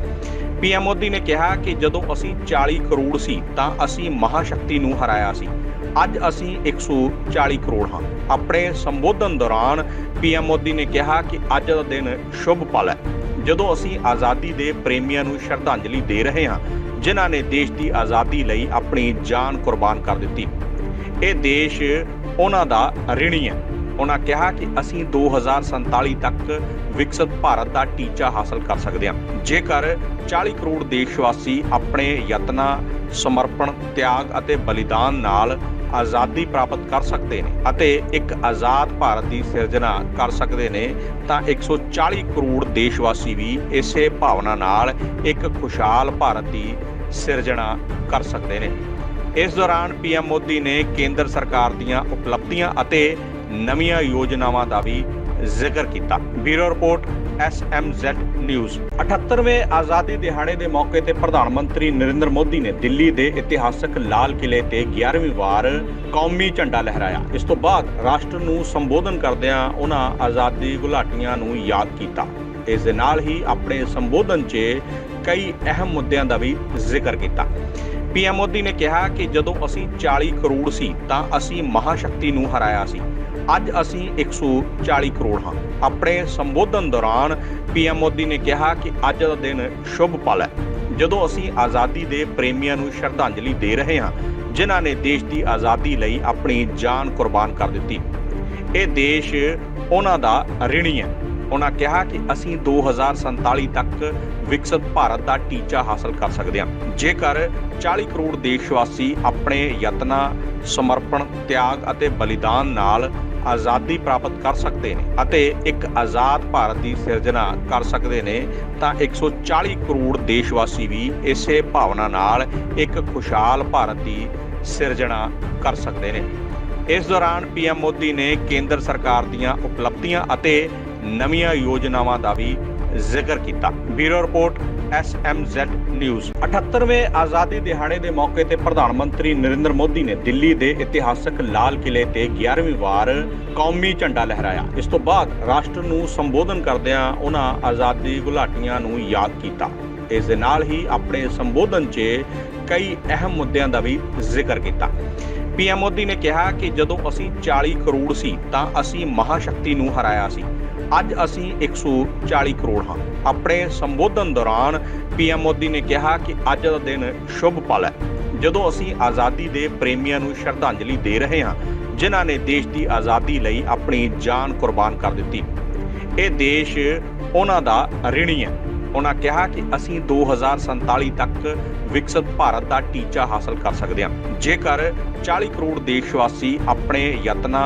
[SPEAKER 1] ਪੀਐਮ ਮੋਦੀ ਨੇ ਕਿਹਾ ਕਿ ਜਦੋਂ ਅਸੀਂ 40 ਕਰੋੜ ਸੀ ਤਾਂ ਅਸੀਂ ਮਹਾਸ਼ਕਤੀ ਨੂੰ ਹਰਾਇਆ ਸੀ ਅੱਜ ਅਸੀਂ 140 ਕਰੋੜ ਹਾਂ ਆਪਣੇ ਸੰਬੋਧਨ ਦੌਰਾਨ ਪੀਐਮ ਮੋਦੀ ਨੇ ਕਿਹਾ ਕਿ ਅੱਜ ਦਾ ਦਿਨ ਸ਼ੁਭ ਪਲ ਹੈ ਜਦੋਂ ਅਸੀਂ ਆਜ਼ਾਦੀ ਦੇ ਪ੍ਰੇਮੀਆਂ ਨੂੰ ਸ਼ਰਧਾਂਜਲੀ ਦੇ ਰਹੇ ਹਾਂ ਜਿਨ੍ਹਾਂ ਨੇ ਦੇਸ਼ ਦੀ ਆਜ਼ਾਦੀ ਲਈ ਆਪਣੀ ਜਾਨ ਕੁਰਬਾਨ ਕਰ ਦਿੱਤੀ ਇਹ ਦੇਸ਼ ਉਹਨਾਂ ਦਾ ਰਿਣੀ ਹੈ ਉਹਨਾਂ ਕਿਹਾ ਕਿ ਅਸੀਂ 2047 ਤੱਕ ਵਿਕਸਿਤ ਭਾਰਤ ਦਾ ਟੀਚਾ ਹਾਸਲ ਕਰ ਸਕਦੇ ਹਾਂ ਜੇਕਰ 40 ਕਰੋੜ ਦੇਸ਼ਵਾਸੀ ਆਪਣੇ ਯਤਨਾਂ ਸਮਰਪਣ ਤਿਆਗ ਅਤੇ ਬਲੀਦਾਨ ਨਾਲ ਆਜ਼ਾਦੀ ਪ੍ਰਾਪਤ ਕਰ ਸਕਦੇ ਨੇ ਅਤੇ ਇੱਕ ਆਜ਼ਾਦ ਭਾਰਤ ਦੀ ਸਿਰਜਣਾ ਕਰ ਸਕਦੇ ਨੇ ਤਾਂ 140 ਕਰੋੜ ਦੇਸ਼ਵਾਸੀ ਵੀ ਇਸੇ ਭਾਵਨਾ ਨਾਲ ਇੱਕ ਖੁਸ਼ਹਾਲ ਭਾਰਤ ਦੀ ਸਿਰਜਣਾ ਕਰ ਸਕਦੇ ਨੇ ਇਸ ਦੌਰਾਨ ਪੀਐਮ ਮੋਦੀ ਨੇ ਕੇਂਦਰ ਸਰਕਾਰ ਦੀਆਂ ਉਪਲਬਧੀਆਂ ਅਤੇ ਨਵੀਆਂ ਯੋਜਨਾਵਾਂ ਦਾ ਵੀ ਜ਼ਿਕਰ ਕੀਤਾ ਬਿਊਰੋ ਰਿਪੋਰਟ SMZ ਨਿਊਜ਼ 78ਵੇਂ ਆਜ਼ਾਦੀ ਦਿਹਾੜੇ ਦੇ ਮੌਕੇ ਤੇ ਪ੍ਰਧਾਨ ਮੰਤਰੀ ਨਰਿੰਦਰ ਮੋਦੀ ਨੇ ਦਿੱਲੀ ਦੇ ਇਤਿਹਾਸਕ ਲਾਲ ਕਿਲੇ ਤੇ 11ਵੀਂ ਵਾਰ ਕੌਮੀ ਝੰਡਾ ਲਹਿਰਾਇਆ ਇਸ ਤੋਂ ਬਾਅਦ ਰਾਸ਼ਟਰ ਨੂੰ ਸੰਬੋਧਨ ਕਰਦਿਆਂ ਉਹਨਾਂ ਆਜ਼ਾਦੀ ਗੁਲਾਟੀਆਂ ਨੂੰ ਯਾਦ ਕੀਤਾ ਇਸ ਦੇ ਨਾਲ ਹੀ ਆਪਣੇ ਸੰਬੋਧਨ 'ਚ ਕਈ ਅਹਿਮ ਮੁੱਦਿਆਂ ਦਾ ਵੀ ਜ਼ਿਕਰ ਕੀਤਾ ਪੀਐਮ ਮੋਦੀ ਨੇ ਕਿਹਾ ਕਿ ਜਦੋਂ ਅਸੀਂ 40 ਕਰੋੜ ਸੀ ਤਾਂ ਅਸੀਂ ਮਹਾਸ਼ਕਤੀ ਨੂੰ ਹਰਾਇਆ ਸੀ ਅੱਜ ਅਸੀਂ 140 ਕਰੋੜ ਹਾਂ ਆਪਣੇ ਸੰਬੋਧਨ ਦੌਰਾਨ ਪੀਐਮ ਮੋਦੀ ਨੇ ਕਿਹਾ ਕਿ ਅੱਜ ਦਾ ਦਿਨ ਸ਼ੁਭ ਪਲ ਹੈ ਜਦੋਂ ਅਸੀਂ ਆਜ਼ਾਦੀ ਦੇ ਪ੍ਰੇਮੀਆਂ ਨੂੰ ਸ਼ਰਧਾਂਜਲੀ ਦੇ ਰਹੇ ਹਾਂ ਜਿਨ੍ਹਾਂ ਨੇ ਦੇਸ਼ ਦੀ ਆਜ਼ਾਦੀ ਲਈ ਆਪਣੀ ਜਾਨ ਕੁਰਬਾਨ ਕਰ ਦਿੱਤੀ ਇਹ ਦੇਸ਼ ਉਹਨਾਂ ਦਾ ਰਿਣੀ ਹੈ ਉਹਨਾਂ ਕਿਹਾ ਕਿ ਅਸੀਂ 2047 ਤੱਕ ਵਿਕਸਿਤ ਭਾਰਤ ਦਾ ਟੀਚਾ ਹਾਸਲ ਕਰ ਸਕਦੇ ਹਾਂ ਜੇਕਰ 40 ਕਰੋੜ ਦੇਸ਼ਵਾਸੀ ਆਪਣੇ ਯਤਨਾਂ ਸਮਰਪਣ ਤਿਆਗ ਅਤੇ ਬਲੀਦਾਨ ਨਾਲ ਆਜ਼ਾਦੀ ਪ੍ਰਾਪਤ ਕਰ ਸਕਦੇ ਨੇ ਅਤੇ ਇੱਕ ਆਜ਼ਾਦ ਭਾਰਤ ਦੀ ਸਿਰਜਣਾ ਕਰ ਸਕਦੇ ਨੇ ਤਾਂ 140 ਕਰੋੜ ਦੇਸ਼ਵਾਸੀ ਵੀ ਇਸੇ ਭਾਵਨਾ ਨਾਲ ਇੱਕ ਖੁਸ਼ਹਾਲ ਭਾਰਤ ਦੀ ਸਿਰਜਣਾ ਕਰ ਸਕਦੇ ਨੇ ਇਸ ਦੌਰਾਨ ਪੀਐਮ ਮੋਦੀ ਨੇ ਕੇਂਦਰ ਸਰਕਾਰ ਦੀਆਂ ਉਪਲਬਧੀਆਂ ਅਤੇ ਨਵੀਆਂ ਯੋਜਨਾਵਾਂ ਦਾ ਵੀ ਜ਼ਿਕਰ ਕੀਤਾ ਬਿਊਰੋ ਰਿਪੋਰਟ ਐਸਐਮਜ਼ ਨਿਊਜ਼ 78ਵੇਂ ਆਜ਼ਾਦੀ ਦਿਹਾੜੇ ਦੇ ਮੌਕੇ ਤੇ ਪ੍ਰਧਾਨ ਮੰਤਰੀ ਨਰਿੰਦਰ ਮੋਦੀ ਨੇ ਦਿੱਲੀ ਦੇ ਇਤਿਹਾਸਕ ਲਾਲ ਕਿਲੇ ਤੇ 11ਵੀਂ ਵਾਰ ਕੌਮੀ ਝੰਡਾ ਲਹਿਰਾਇਆ ਇਸ ਤੋਂ ਬਾਅਦ ਰਾਸ਼ਟਰ ਨੂੰ ਸੰਬੋਧਨ ਕਰਦਿਆਂ ਉਹਨਾਂ ਆਜ਼ਾਦੀ ਗੁਲਾਟੀਆਂ ਨੂੰ ਯਾਦ ਕੀਤਾ ਇਸ ਦੇ ਨਾਲ ਹੀ ਆਪਣੇ ਸੰਬੋਧਨ 'ਚ ਕਈ ਅਹਿਮ ਮੁੱਦਿਆਂ ਦਾ ਵੀ ਜ਼ਿਕਰ ਕੀਤਾ ਪੀਐਮ ਮੋਦੀ ਨੇ ਕਿਹਾ ਕਿ ਜਦੋਂ ਅਸੀਂ 40 ਕਰੋੜ ਸੀ ਤਾਂ ਅਸੀਂ ਮਹਾਸ਼ਕਤੀ ਨੂੰ ਹਰਾਇਆ ਸੀ ਅੱਜ ਅਸੀਂ 140 ਕਰੋੜ ਹਾਂ ਆਪਣੇ ਸੰਬੋਧਨ ਦੌਰਾਨ ਪੀਐਮ ਮੋਦੀ ਨੇ ਕਿਹਾ ਕਿ ਅੱਜ ਦਾ ਦਿਨ ਸ਼ੁਭ ਪਲ ਹੈ ਜਦੋਂ ਅਸੀਂ ਆਜ਼ਾਦੀ ਦੇ ਪ੍ਰੇਮੀਆਂ ਨੂੰ ਸ਼ਰਧਾਂਜਲੀ ਦੇ ਰਹੇ ਹਾਂ ਜਿਨ੍ਹਾਂ ਨੇ ਦੇਸ਼ ਦੀ ਆਜ਼ਾਦੀ ਲਈ ਆਪਣੀ ਜਾਨ ਕੁਰਬਾਨ ਕਰ ਦਿੱਤੀ ਇਹ ਦੇਸ਼ ਉਹਨਾਂ ਦਾ ਰਿਣੀ ਹੈ ਉਹਨਾਂ ਕਿਹਾ ਕਿ ਅਸੀਂ 2047 ਤੱਕ ਵਿਕਸਿਤ ਭਾਰਤ ਦਾ ਟੀਚਾ ਹਾਸਲ ਕਰ ਸਕਦੇ ਹਾਂ ਜੇਕਰ 40 ਕਰੋੜ ਦੇਸ਼ ਵਾਸੀ ਆਪਣੇ ਯਤਨਾਂ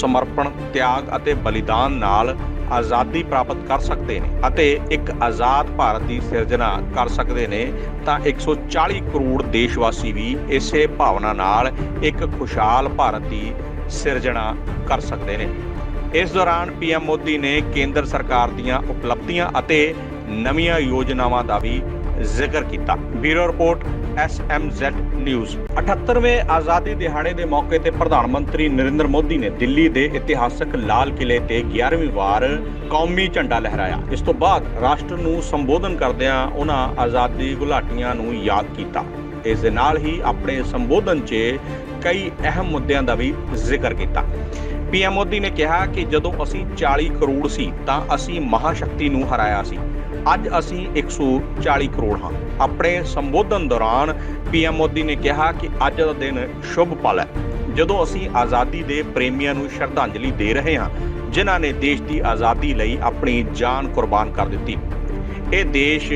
[SPEAKER 1] ਸਮਰਪਣ ਤਿਆਗ ਅਤੇ ਬਲੀਦਾਨ ਨਾਲ ਆਜ਼ਾਦੀ ਪ੍ਰਾਪਤ ਕਰ ਸਕਦੇ ਨੇ ਅਤੇ ਇੱਕ ਆਜ਼ਾਦ ਭਾਰਤ ਦੀ ਸਿਰਜਣਾ ਕਰ ਸਕਦੇ ਨੇ ਤਾਂ 140 ਕਰੋੜ ਦੇਸ਼ ਵਾਸੀ ਵੀ ਇਸੇ ਭਾਵਨਾ ਨਾਲ ਇੱਕ ਖੁਸ਼ਹਾਲ ਭਾਰਤ ਦੀ ਸਿਰਜਣਾ ਕਰ ਸਕਦੇ ਨੇ ਇਸ ਦੌਰਾਨ ਪੀਐਮ ਮੋਦੀ ਨੇ ਕੇਂਦਰ ਸਰਕਾਰ ਦੀਆਂ ਉਪਲਬਧੀਆਂ ਅਤੇ ਨਵੀਆਂ ਯੋਜਨਾਵਾਂ ਦਾ ਵੀ ਜ਼ਿਕਰ ਕੀਤਾ ਬਿਊਰੋ ਰਿਪੋਰਟ SMZ ਨਿਊਜ਼ 78ਵੇਂ ਆਜ਼ਾਦੀ ਦਿਹਾੜੇ ਦੇ ਮੌਕੇ ਤੇ ਪ੍ਰਧਾਨ ਮੰਤਰੀ ਨਰਿੰਦਰ ਮੋਦੀ ਨੇ ਦਿੱਲੀ ਦੇ ਇਤਿਹਾਸਕ ਲਾਲ ਕਿਲੇ ਤੇ 11ਵੀਂ ਵਾਰ ਕੌਮੀ ਝੰਡਾ ਲਹਿਰਾਇਆ ਇਸ ਤੋਂ ਬਾਅਦ ਰਾਸ਼ਟਰ ਨੂੰ ਸੰਬੋਧਨ ਕਰਦਿਆਂ ਉਹਨਾਂ ਆਜ਼ਾਦੀ ਗੁਲਾਟੀਆਂ ਨੂੰ ਯਾਦ ਕੀਤਾ ਇਸ ਦੇ ਨਾਲ ਹੀ ਆਪਣੇ ਸੰਬੋਧਨ 'ਚ ਕਈ ਅਹਿਮ ਮੁੱਦਿਆਂ ਦਾ ਵੀ ਜ਼ਿਕਰ ਕੀਤਾ ਪੀਐਮ ਮੋਦੀ ਨੇ ਕਿਹਾ ਕਿ ਜਦੋਂ ਅਸੀਂ 40 ਕਰੋੜ ਸੀ ਤਾਂ ਅਸੀਂ ਮਹਾਸ਼ਕਤੀ ਨੂੰ ਹਰਾਇਆ ਸੀ ਅੱਜ ਅਸੀਂ 140 ਕਰੋੜ ਹਾਂ ਆਪਣੇ ਸੰਬੋਧਨ ਦੌਰਾਨ ਪੀਐਮ ਮੋਦੀ ਨੇ ਕਿਹਾ ਕਿ ਅੱਜ ਦਾ ਦਿਨ ਸ਼ੁਭ ਪਲ ਹੈ ਜਦੋਂ ਅਸੀਂ ਆਜ਼ਾਦੀ ਦੇ ਪ੍ਰੇਮੀਆਂ ਨੂੰ ਸ਼ਰਧਾਂਜਲੀ ਦੇ ਰਹੇ ਹਾਂ ਜਿਨ੍ਹਾਂ ਨੇ ਦੇਸ਼ ਦੀ ਆਜ਼ਾਦੀ ਲਈ ਆਪਣੀ ਜਾਨ ਕੁਰਬਾਨ ਕਰ ਦਿੱਤੀ ਇਹ ਦੇਸ਼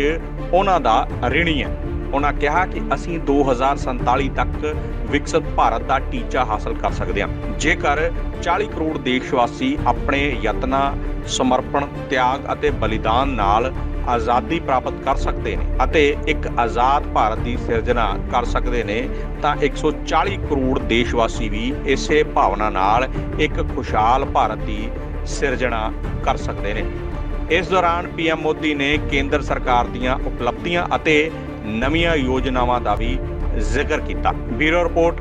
[SPEAKER 1] ਉਹਨਾਂ ਦਾ ਰਿਣੀ ਹੈ ਉਹਨਾਂ ਕਿਹਾ ਕਿ ਅਸੀਂ 2047 ਤੱਕ ਵਿਕਸਿਤ ਭਾਰਤ ਦਾ ਟੀਚਾ ਹਾਸਲ ਕਰ ਸਕਦੇ ਹਾਂ ਜੇਕਰ 40 ਕਰੋੜ ਦੇਸ਼ਵਾਸੀ ਆਪਣੇ ਯਤਨਾਂ ਸਮਰਪਣ ਤਿਆਗ ਅਤੇ ਬਲੀਦਾਨ ਨਾਲ ਆਜ਼ਾਦੀ ਪ੍ਰਾਪਤ ਕਰ ਸਕਦੇ ਨੇ ਅਤੇ ਇੱਕ ਆਜ਼ਾਦ ਭਾਰਤ ਦੀ ਸਿਰਜਣਾ ਕਰ ਸਕਦੇ ਨੇ ਤਾਂ 140 ਕਰੋੜ ਦੇਸ਼ਵਾਸੀ ਵੀ ਇਸੇ ਭਾਵਨਾ ਨਾਲ ਇੱਕ ਖੁਸ਼ਹਾਲ ਭਾਰਤ ਦੀ ਸਿਰਜਣਾ ਕਰ ਸਕਦੇ ਨੇ ਇਸ ਦੌਰਾਨ ਪੀਐਮ ਮੋਦੀ ਨੇ ਕੇਂਦਰ ਸਰਕਾਰ ਦੀਆਂ ਉਪਲਬਧੀਆਂ ਅਤੇ ਨਵੀਆਂ ਯੋਜਨਾਵਾਂ ਦਾ ਵੀ ਜ਼ਿਕਰ ਕੀਤਾ ਬਿਊਰੋ ਰਿਪੋਰਟ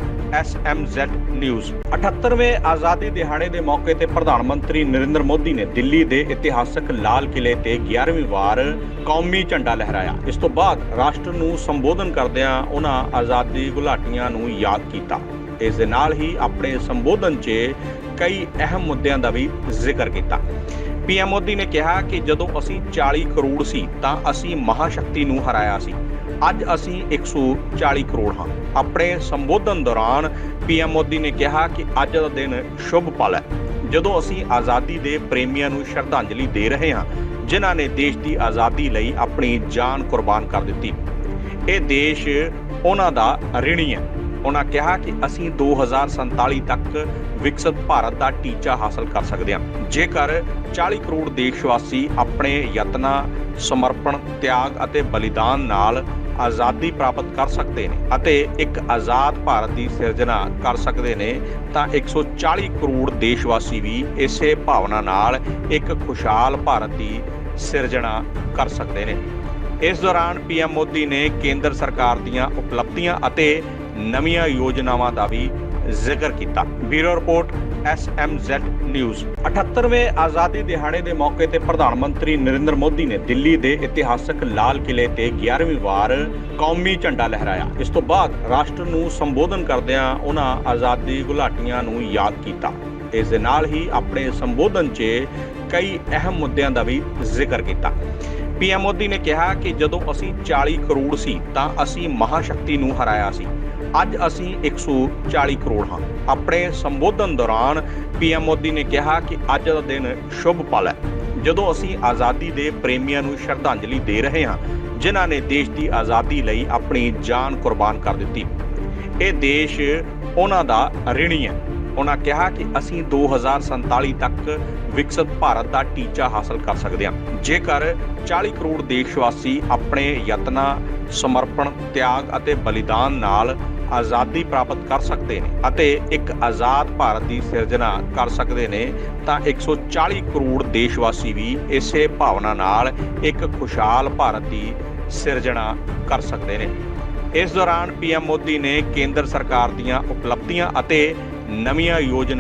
[SPEAKER 1] ਜ਼ੈਡ ਨਿਊਜ਼ 78ਵੇਂ ਆਜ਼ਾਦੀ ਦਿਹਾੜੇ ਦੇ ਮੌਕੇ ਤੇ ਪ੍ਰਧਾਨ ਮੰਤਰੀ ਨਰਿੰਦਰ ਮੋਦੀ ਨੇ ਦਿੱਲੀ ਦੇ ਇਤਿਹਾਸਕ ਲਾਲ ਕਿਲੇ ਤੇ 11ਵੀਂ ਵਾਰ ਕੌਮੀ ਝੰਡਾ ਲਹਿਰਾਇਆ ਇਸ ਤੋਂ ਬਾਅਦ ਰਾਸ਼ਟਰ ਨੂੰ ਸੰਬੋਧਨ ਕਰਦਿਆਂ ਉਹਨਾਂ ਆਜ਼ਾਦੀ ਗੁਲਾਟੀਆਂ ਨੂੰ ਯਾਦ ਕੀਤਾ ਇਸ ਦੇ ਨਾਲ ਹੀ ਆਪਣੇ ਸੰਬੋਧਨ 'ਚ ਕਈ ਅਹਿਮ ਮੁੱਦਿਆਂ ਦਾ ਵੀ ਜ਼ਿਕਰ ਕੀਤਾ ਪੀਐਮ ਮੋਦੀ ਨੇ ਕਿਹਾ ਕਿ ਜਦੋਂ ਅਸੀਂ 40 ਕਰੋੜ ਸੀ ਤਾਂ ਅਸੀਂ ਮਹਾਸ਼ਕਤੀ ਨੂੰ ਹਰਾਇਆ ਸੀ ਅੱਜ ਅਸੀਂ 140 ਕਰੋੜ ਹਾਂ ਆਪਣੇ ਸੰਬੋਧਨ ਦੌਰਾਨ ਪੀਐਮ ਮੋਦੀ ਨੇ ਕਿਹਾ ਕਿ ਅੱਜ ਦਾ ਦਿਨ ਸ਼ੁਭ ਪਲ ਹੈ ਜਦੋਂ ਅਸੀਂ ਆਜ਼ਾਦੀ ਦੇ ਪ੍ਰੇਮੀਆਂ ਨੂੰ ਸ਼ਰਧਾਂਜਲੀ ਦੇ ਰਹੇ ਹਾਂ ਜਿਨ੍ਹਾਂ ਨੇ ਦੇਸ਼ ਦੀ ਆਜ਼ਾਦੀ ਲਈ ਆਪਣੀ ਜਾਨ ਕੁਰਬਾਨ ਕਰ ਦਿੱਤੀ ਇਹ ਦੇਸ਼ ਉਹਨਾਂ ਦਾ ਰਿਣੀ ਹੈ ਉਹਨਾਂ ਕਿਹਾ ਕਿ ਅਸੀਂ 2047 ਤੱਕ ਵਿਕਸਿਤ ਭਾਰਤ ਦਾ ਟੀਚਾ ਹਾਸਲ ਕਰ ਸਕਦੇ ਹਾਂ ਜੇਕਰ 40 ਕਰੋੜ ਦੇਸ਼ਵਾਸੀ ਆਪਣੇ ਯਤਨਾਂ ਸਮਰਪਣ ਤਿਆਗ ਅਤੇ ਬਲੀਦਾਨ ਨਾਲ ਆਜ਼ਾਦੀ ਪ੍ਰਾਪਤ ਕਰ ਸਕਦੇ ਨੇ ਅਤੇ ਇੱਕ ਆਜ਼ਾਦ ਭਾਰਤ ਦੀ ਸਿਰਜਣਾ ਕਰ ਸਕਦੇ ਨੇ ਤਾਂ 140 ਕਰੋੜ ਦੇਸ਼ ਵਾਸੀ ਵੀ ਇਸੇ ਭਾਵਨਾ ਨਾਲ ਇੱਕ ਖੁਸ਼ਹਾਲ ਭਾਰਤ ਦੀ ਸਿਰਜਣਾ ਕਰ ਸਕਦੇ ਨੇ ਇਸ ਦੌਰਾਨ ਪੀਐਮ ਮੋਦੀ ਨੇ ਕੇਂਦਰ ਸਰਕਾਰ ਦੀਆਂ ਉਪਲਬਧੀਆਂ ਅਤੇ ਨਵੀਆਂ ਯੋਜਨਾਵਾਂ ਦਾ ਵੀ ਜ਼ਿਕਰ ਕੀਤਾ ਬਿਊਰੋ ਰਿਪੋਰਟ ਜ਼ੈਡ ਨਿਊਜ਼ 78ਵੇਂ ਆਜ਼ਾਦੀ ਦਿਹਾੜੇ ਦੇ ਮੌਕੇ ਤੇ ਪ੍ਰਧਾਨ ਮੰਤਰੀ ਨਰਿੰਦਰ ਮੋਦੀ ਨੇ ਦਿੱਲੀ ਦੇ ਇਤਿਹਾਸਕ ਲਾਲ ਕਿਲੇ ਤੇ 11ਵੀਂ ਵਾਰ ਕੌਮੀ ਝੰਡਾ ਲਹਿਰਾਇਆ ਇਸ ਤੋਂ ਬਾਅਦ ਰਾਸ਼ਟਰ ਨੂੰ ਸੰਬੋਧਨ ਕਰਦਿਆਂ ਉਹਨਾਂ ਆਜ਼ਾਦੀ ਗੁਲਾਟੀਆਂ ਨੂੰ ਯਾਦ ਕੀਤਾ ਇਸ ਦੇ ਨਾਲ ਹੀ ਆਪਣੇ ਸੰਬੋਧਨ 'ਚ ਕਈ ਅਹਿਮ ਮੁੱਦਿਆਂ ਦਾ ਵੀ ਜ਼ਿਕਰ ਕੀਤਾ ਪੀਐਮ ਮੋਦੀ ਨੇ ਕਿਹਾ ਕਿ ਜਦੋਂ ਅਸੀਂ 40 ਕਰੋੜ ਸੀ ਤਾਂ ਅਸੀਂ ਮਹਾਸ਼ਕਤੀ ਨੂੰ ਹਰਾਇਆ ਸੀ ਅੱਜ ਅਸੀਂ 140 ਕਰੋੜ ਹਾਂ ਆਪਣੇ ਸੰਬੋਧਨ ਦੌਰਾਨ ਪੀਐਮ ਮੋਦੀ ਨੇ ਕਿਹਾ ਕਿ ਅੱਜ ਦਾ ਦਿਨ ਸ਼ੁਭ ਪਲ ਹੈ ਜਦੋਂ ਅਸੀਂ ਆਜ਼ਾਦੀ ਦੇ ਪ੍ਰੇਮੀਆਂ ਨੂੰ ਸ਼ਰਧਾਂਜਲੀ ਦੇ ਰਹੇ ਹਾਂ ਜਿਨ੍ਹਾਂ ਨੇ ਦੇਸ਼ ਦੀ ਆਜ਼ਾਦੀ ਲਈ ਆਪਣੀ ਜਾਨ ਕੁਰਬਾਨ ਕਰ ਦਿੱਤੀ ਇਹ ਦੇਸ਼ ਉਹਨਾਂ ਦਾ ਰਿਣੀ ਹੈ ਉਹਨਾਂ ਕਿਹਾ ਕਿ ਅਸੀਂ 2047 ਤੱਕ ਵਿਕਸਿਤ ਭਾਰਤ ਦਾ ਟੀਚਾ ਹਾਸਲ ਕਰ ਸਕਦੇ ਹਾਂ ਜੇਕਰ 40 ਕਰੋੜ ਦੇਸ਼ਵਾਸੀ ਆਪਣੇ ਯਤਨਾਂ ਸਮਰਪਣ ਤਿਆਗ ਅਤੇ ਬਲੀਦਾਨ ਨਾਲ ਆਜ਼ਾਦੀ ਪ੍ਰਾਪਤ ਕਰ ਸਕਦੇ ਨੇ ਅਤੇ ਇੱਕ ਆਜ਼ਾਦ ਭਾਰਤ ਦੀ ਸਿਰਜਣਾ ਕਰ ਸਕਦੇ ਨੇ ਤਾਂ 140 ਕਰੋੜ ਦੇਸ਼ਵਾਸੀ ਵੀ ਇਸੇ ਭਾਵਨਾ ਨਾਲ ਇੱਕ ਖੁਸ਼ਹਾਲ ਭਾਰਤ ਦੀ ਸਿਰਜਣਾ ਕਰ ਸਕਦੇ ਨੇ ਇਸ ਦੌਰਾਨ ਪੀਐਮ ਮੋਦੀ ਨੇ ਕੇਂਦਰ ਸਰਕਾਰ ਦੀਆਂ ਉਪਲਬਧੀਆਂ ਅਤੇ ਨਵੀਆਂ ਯੋਜਨਾਵਾਂ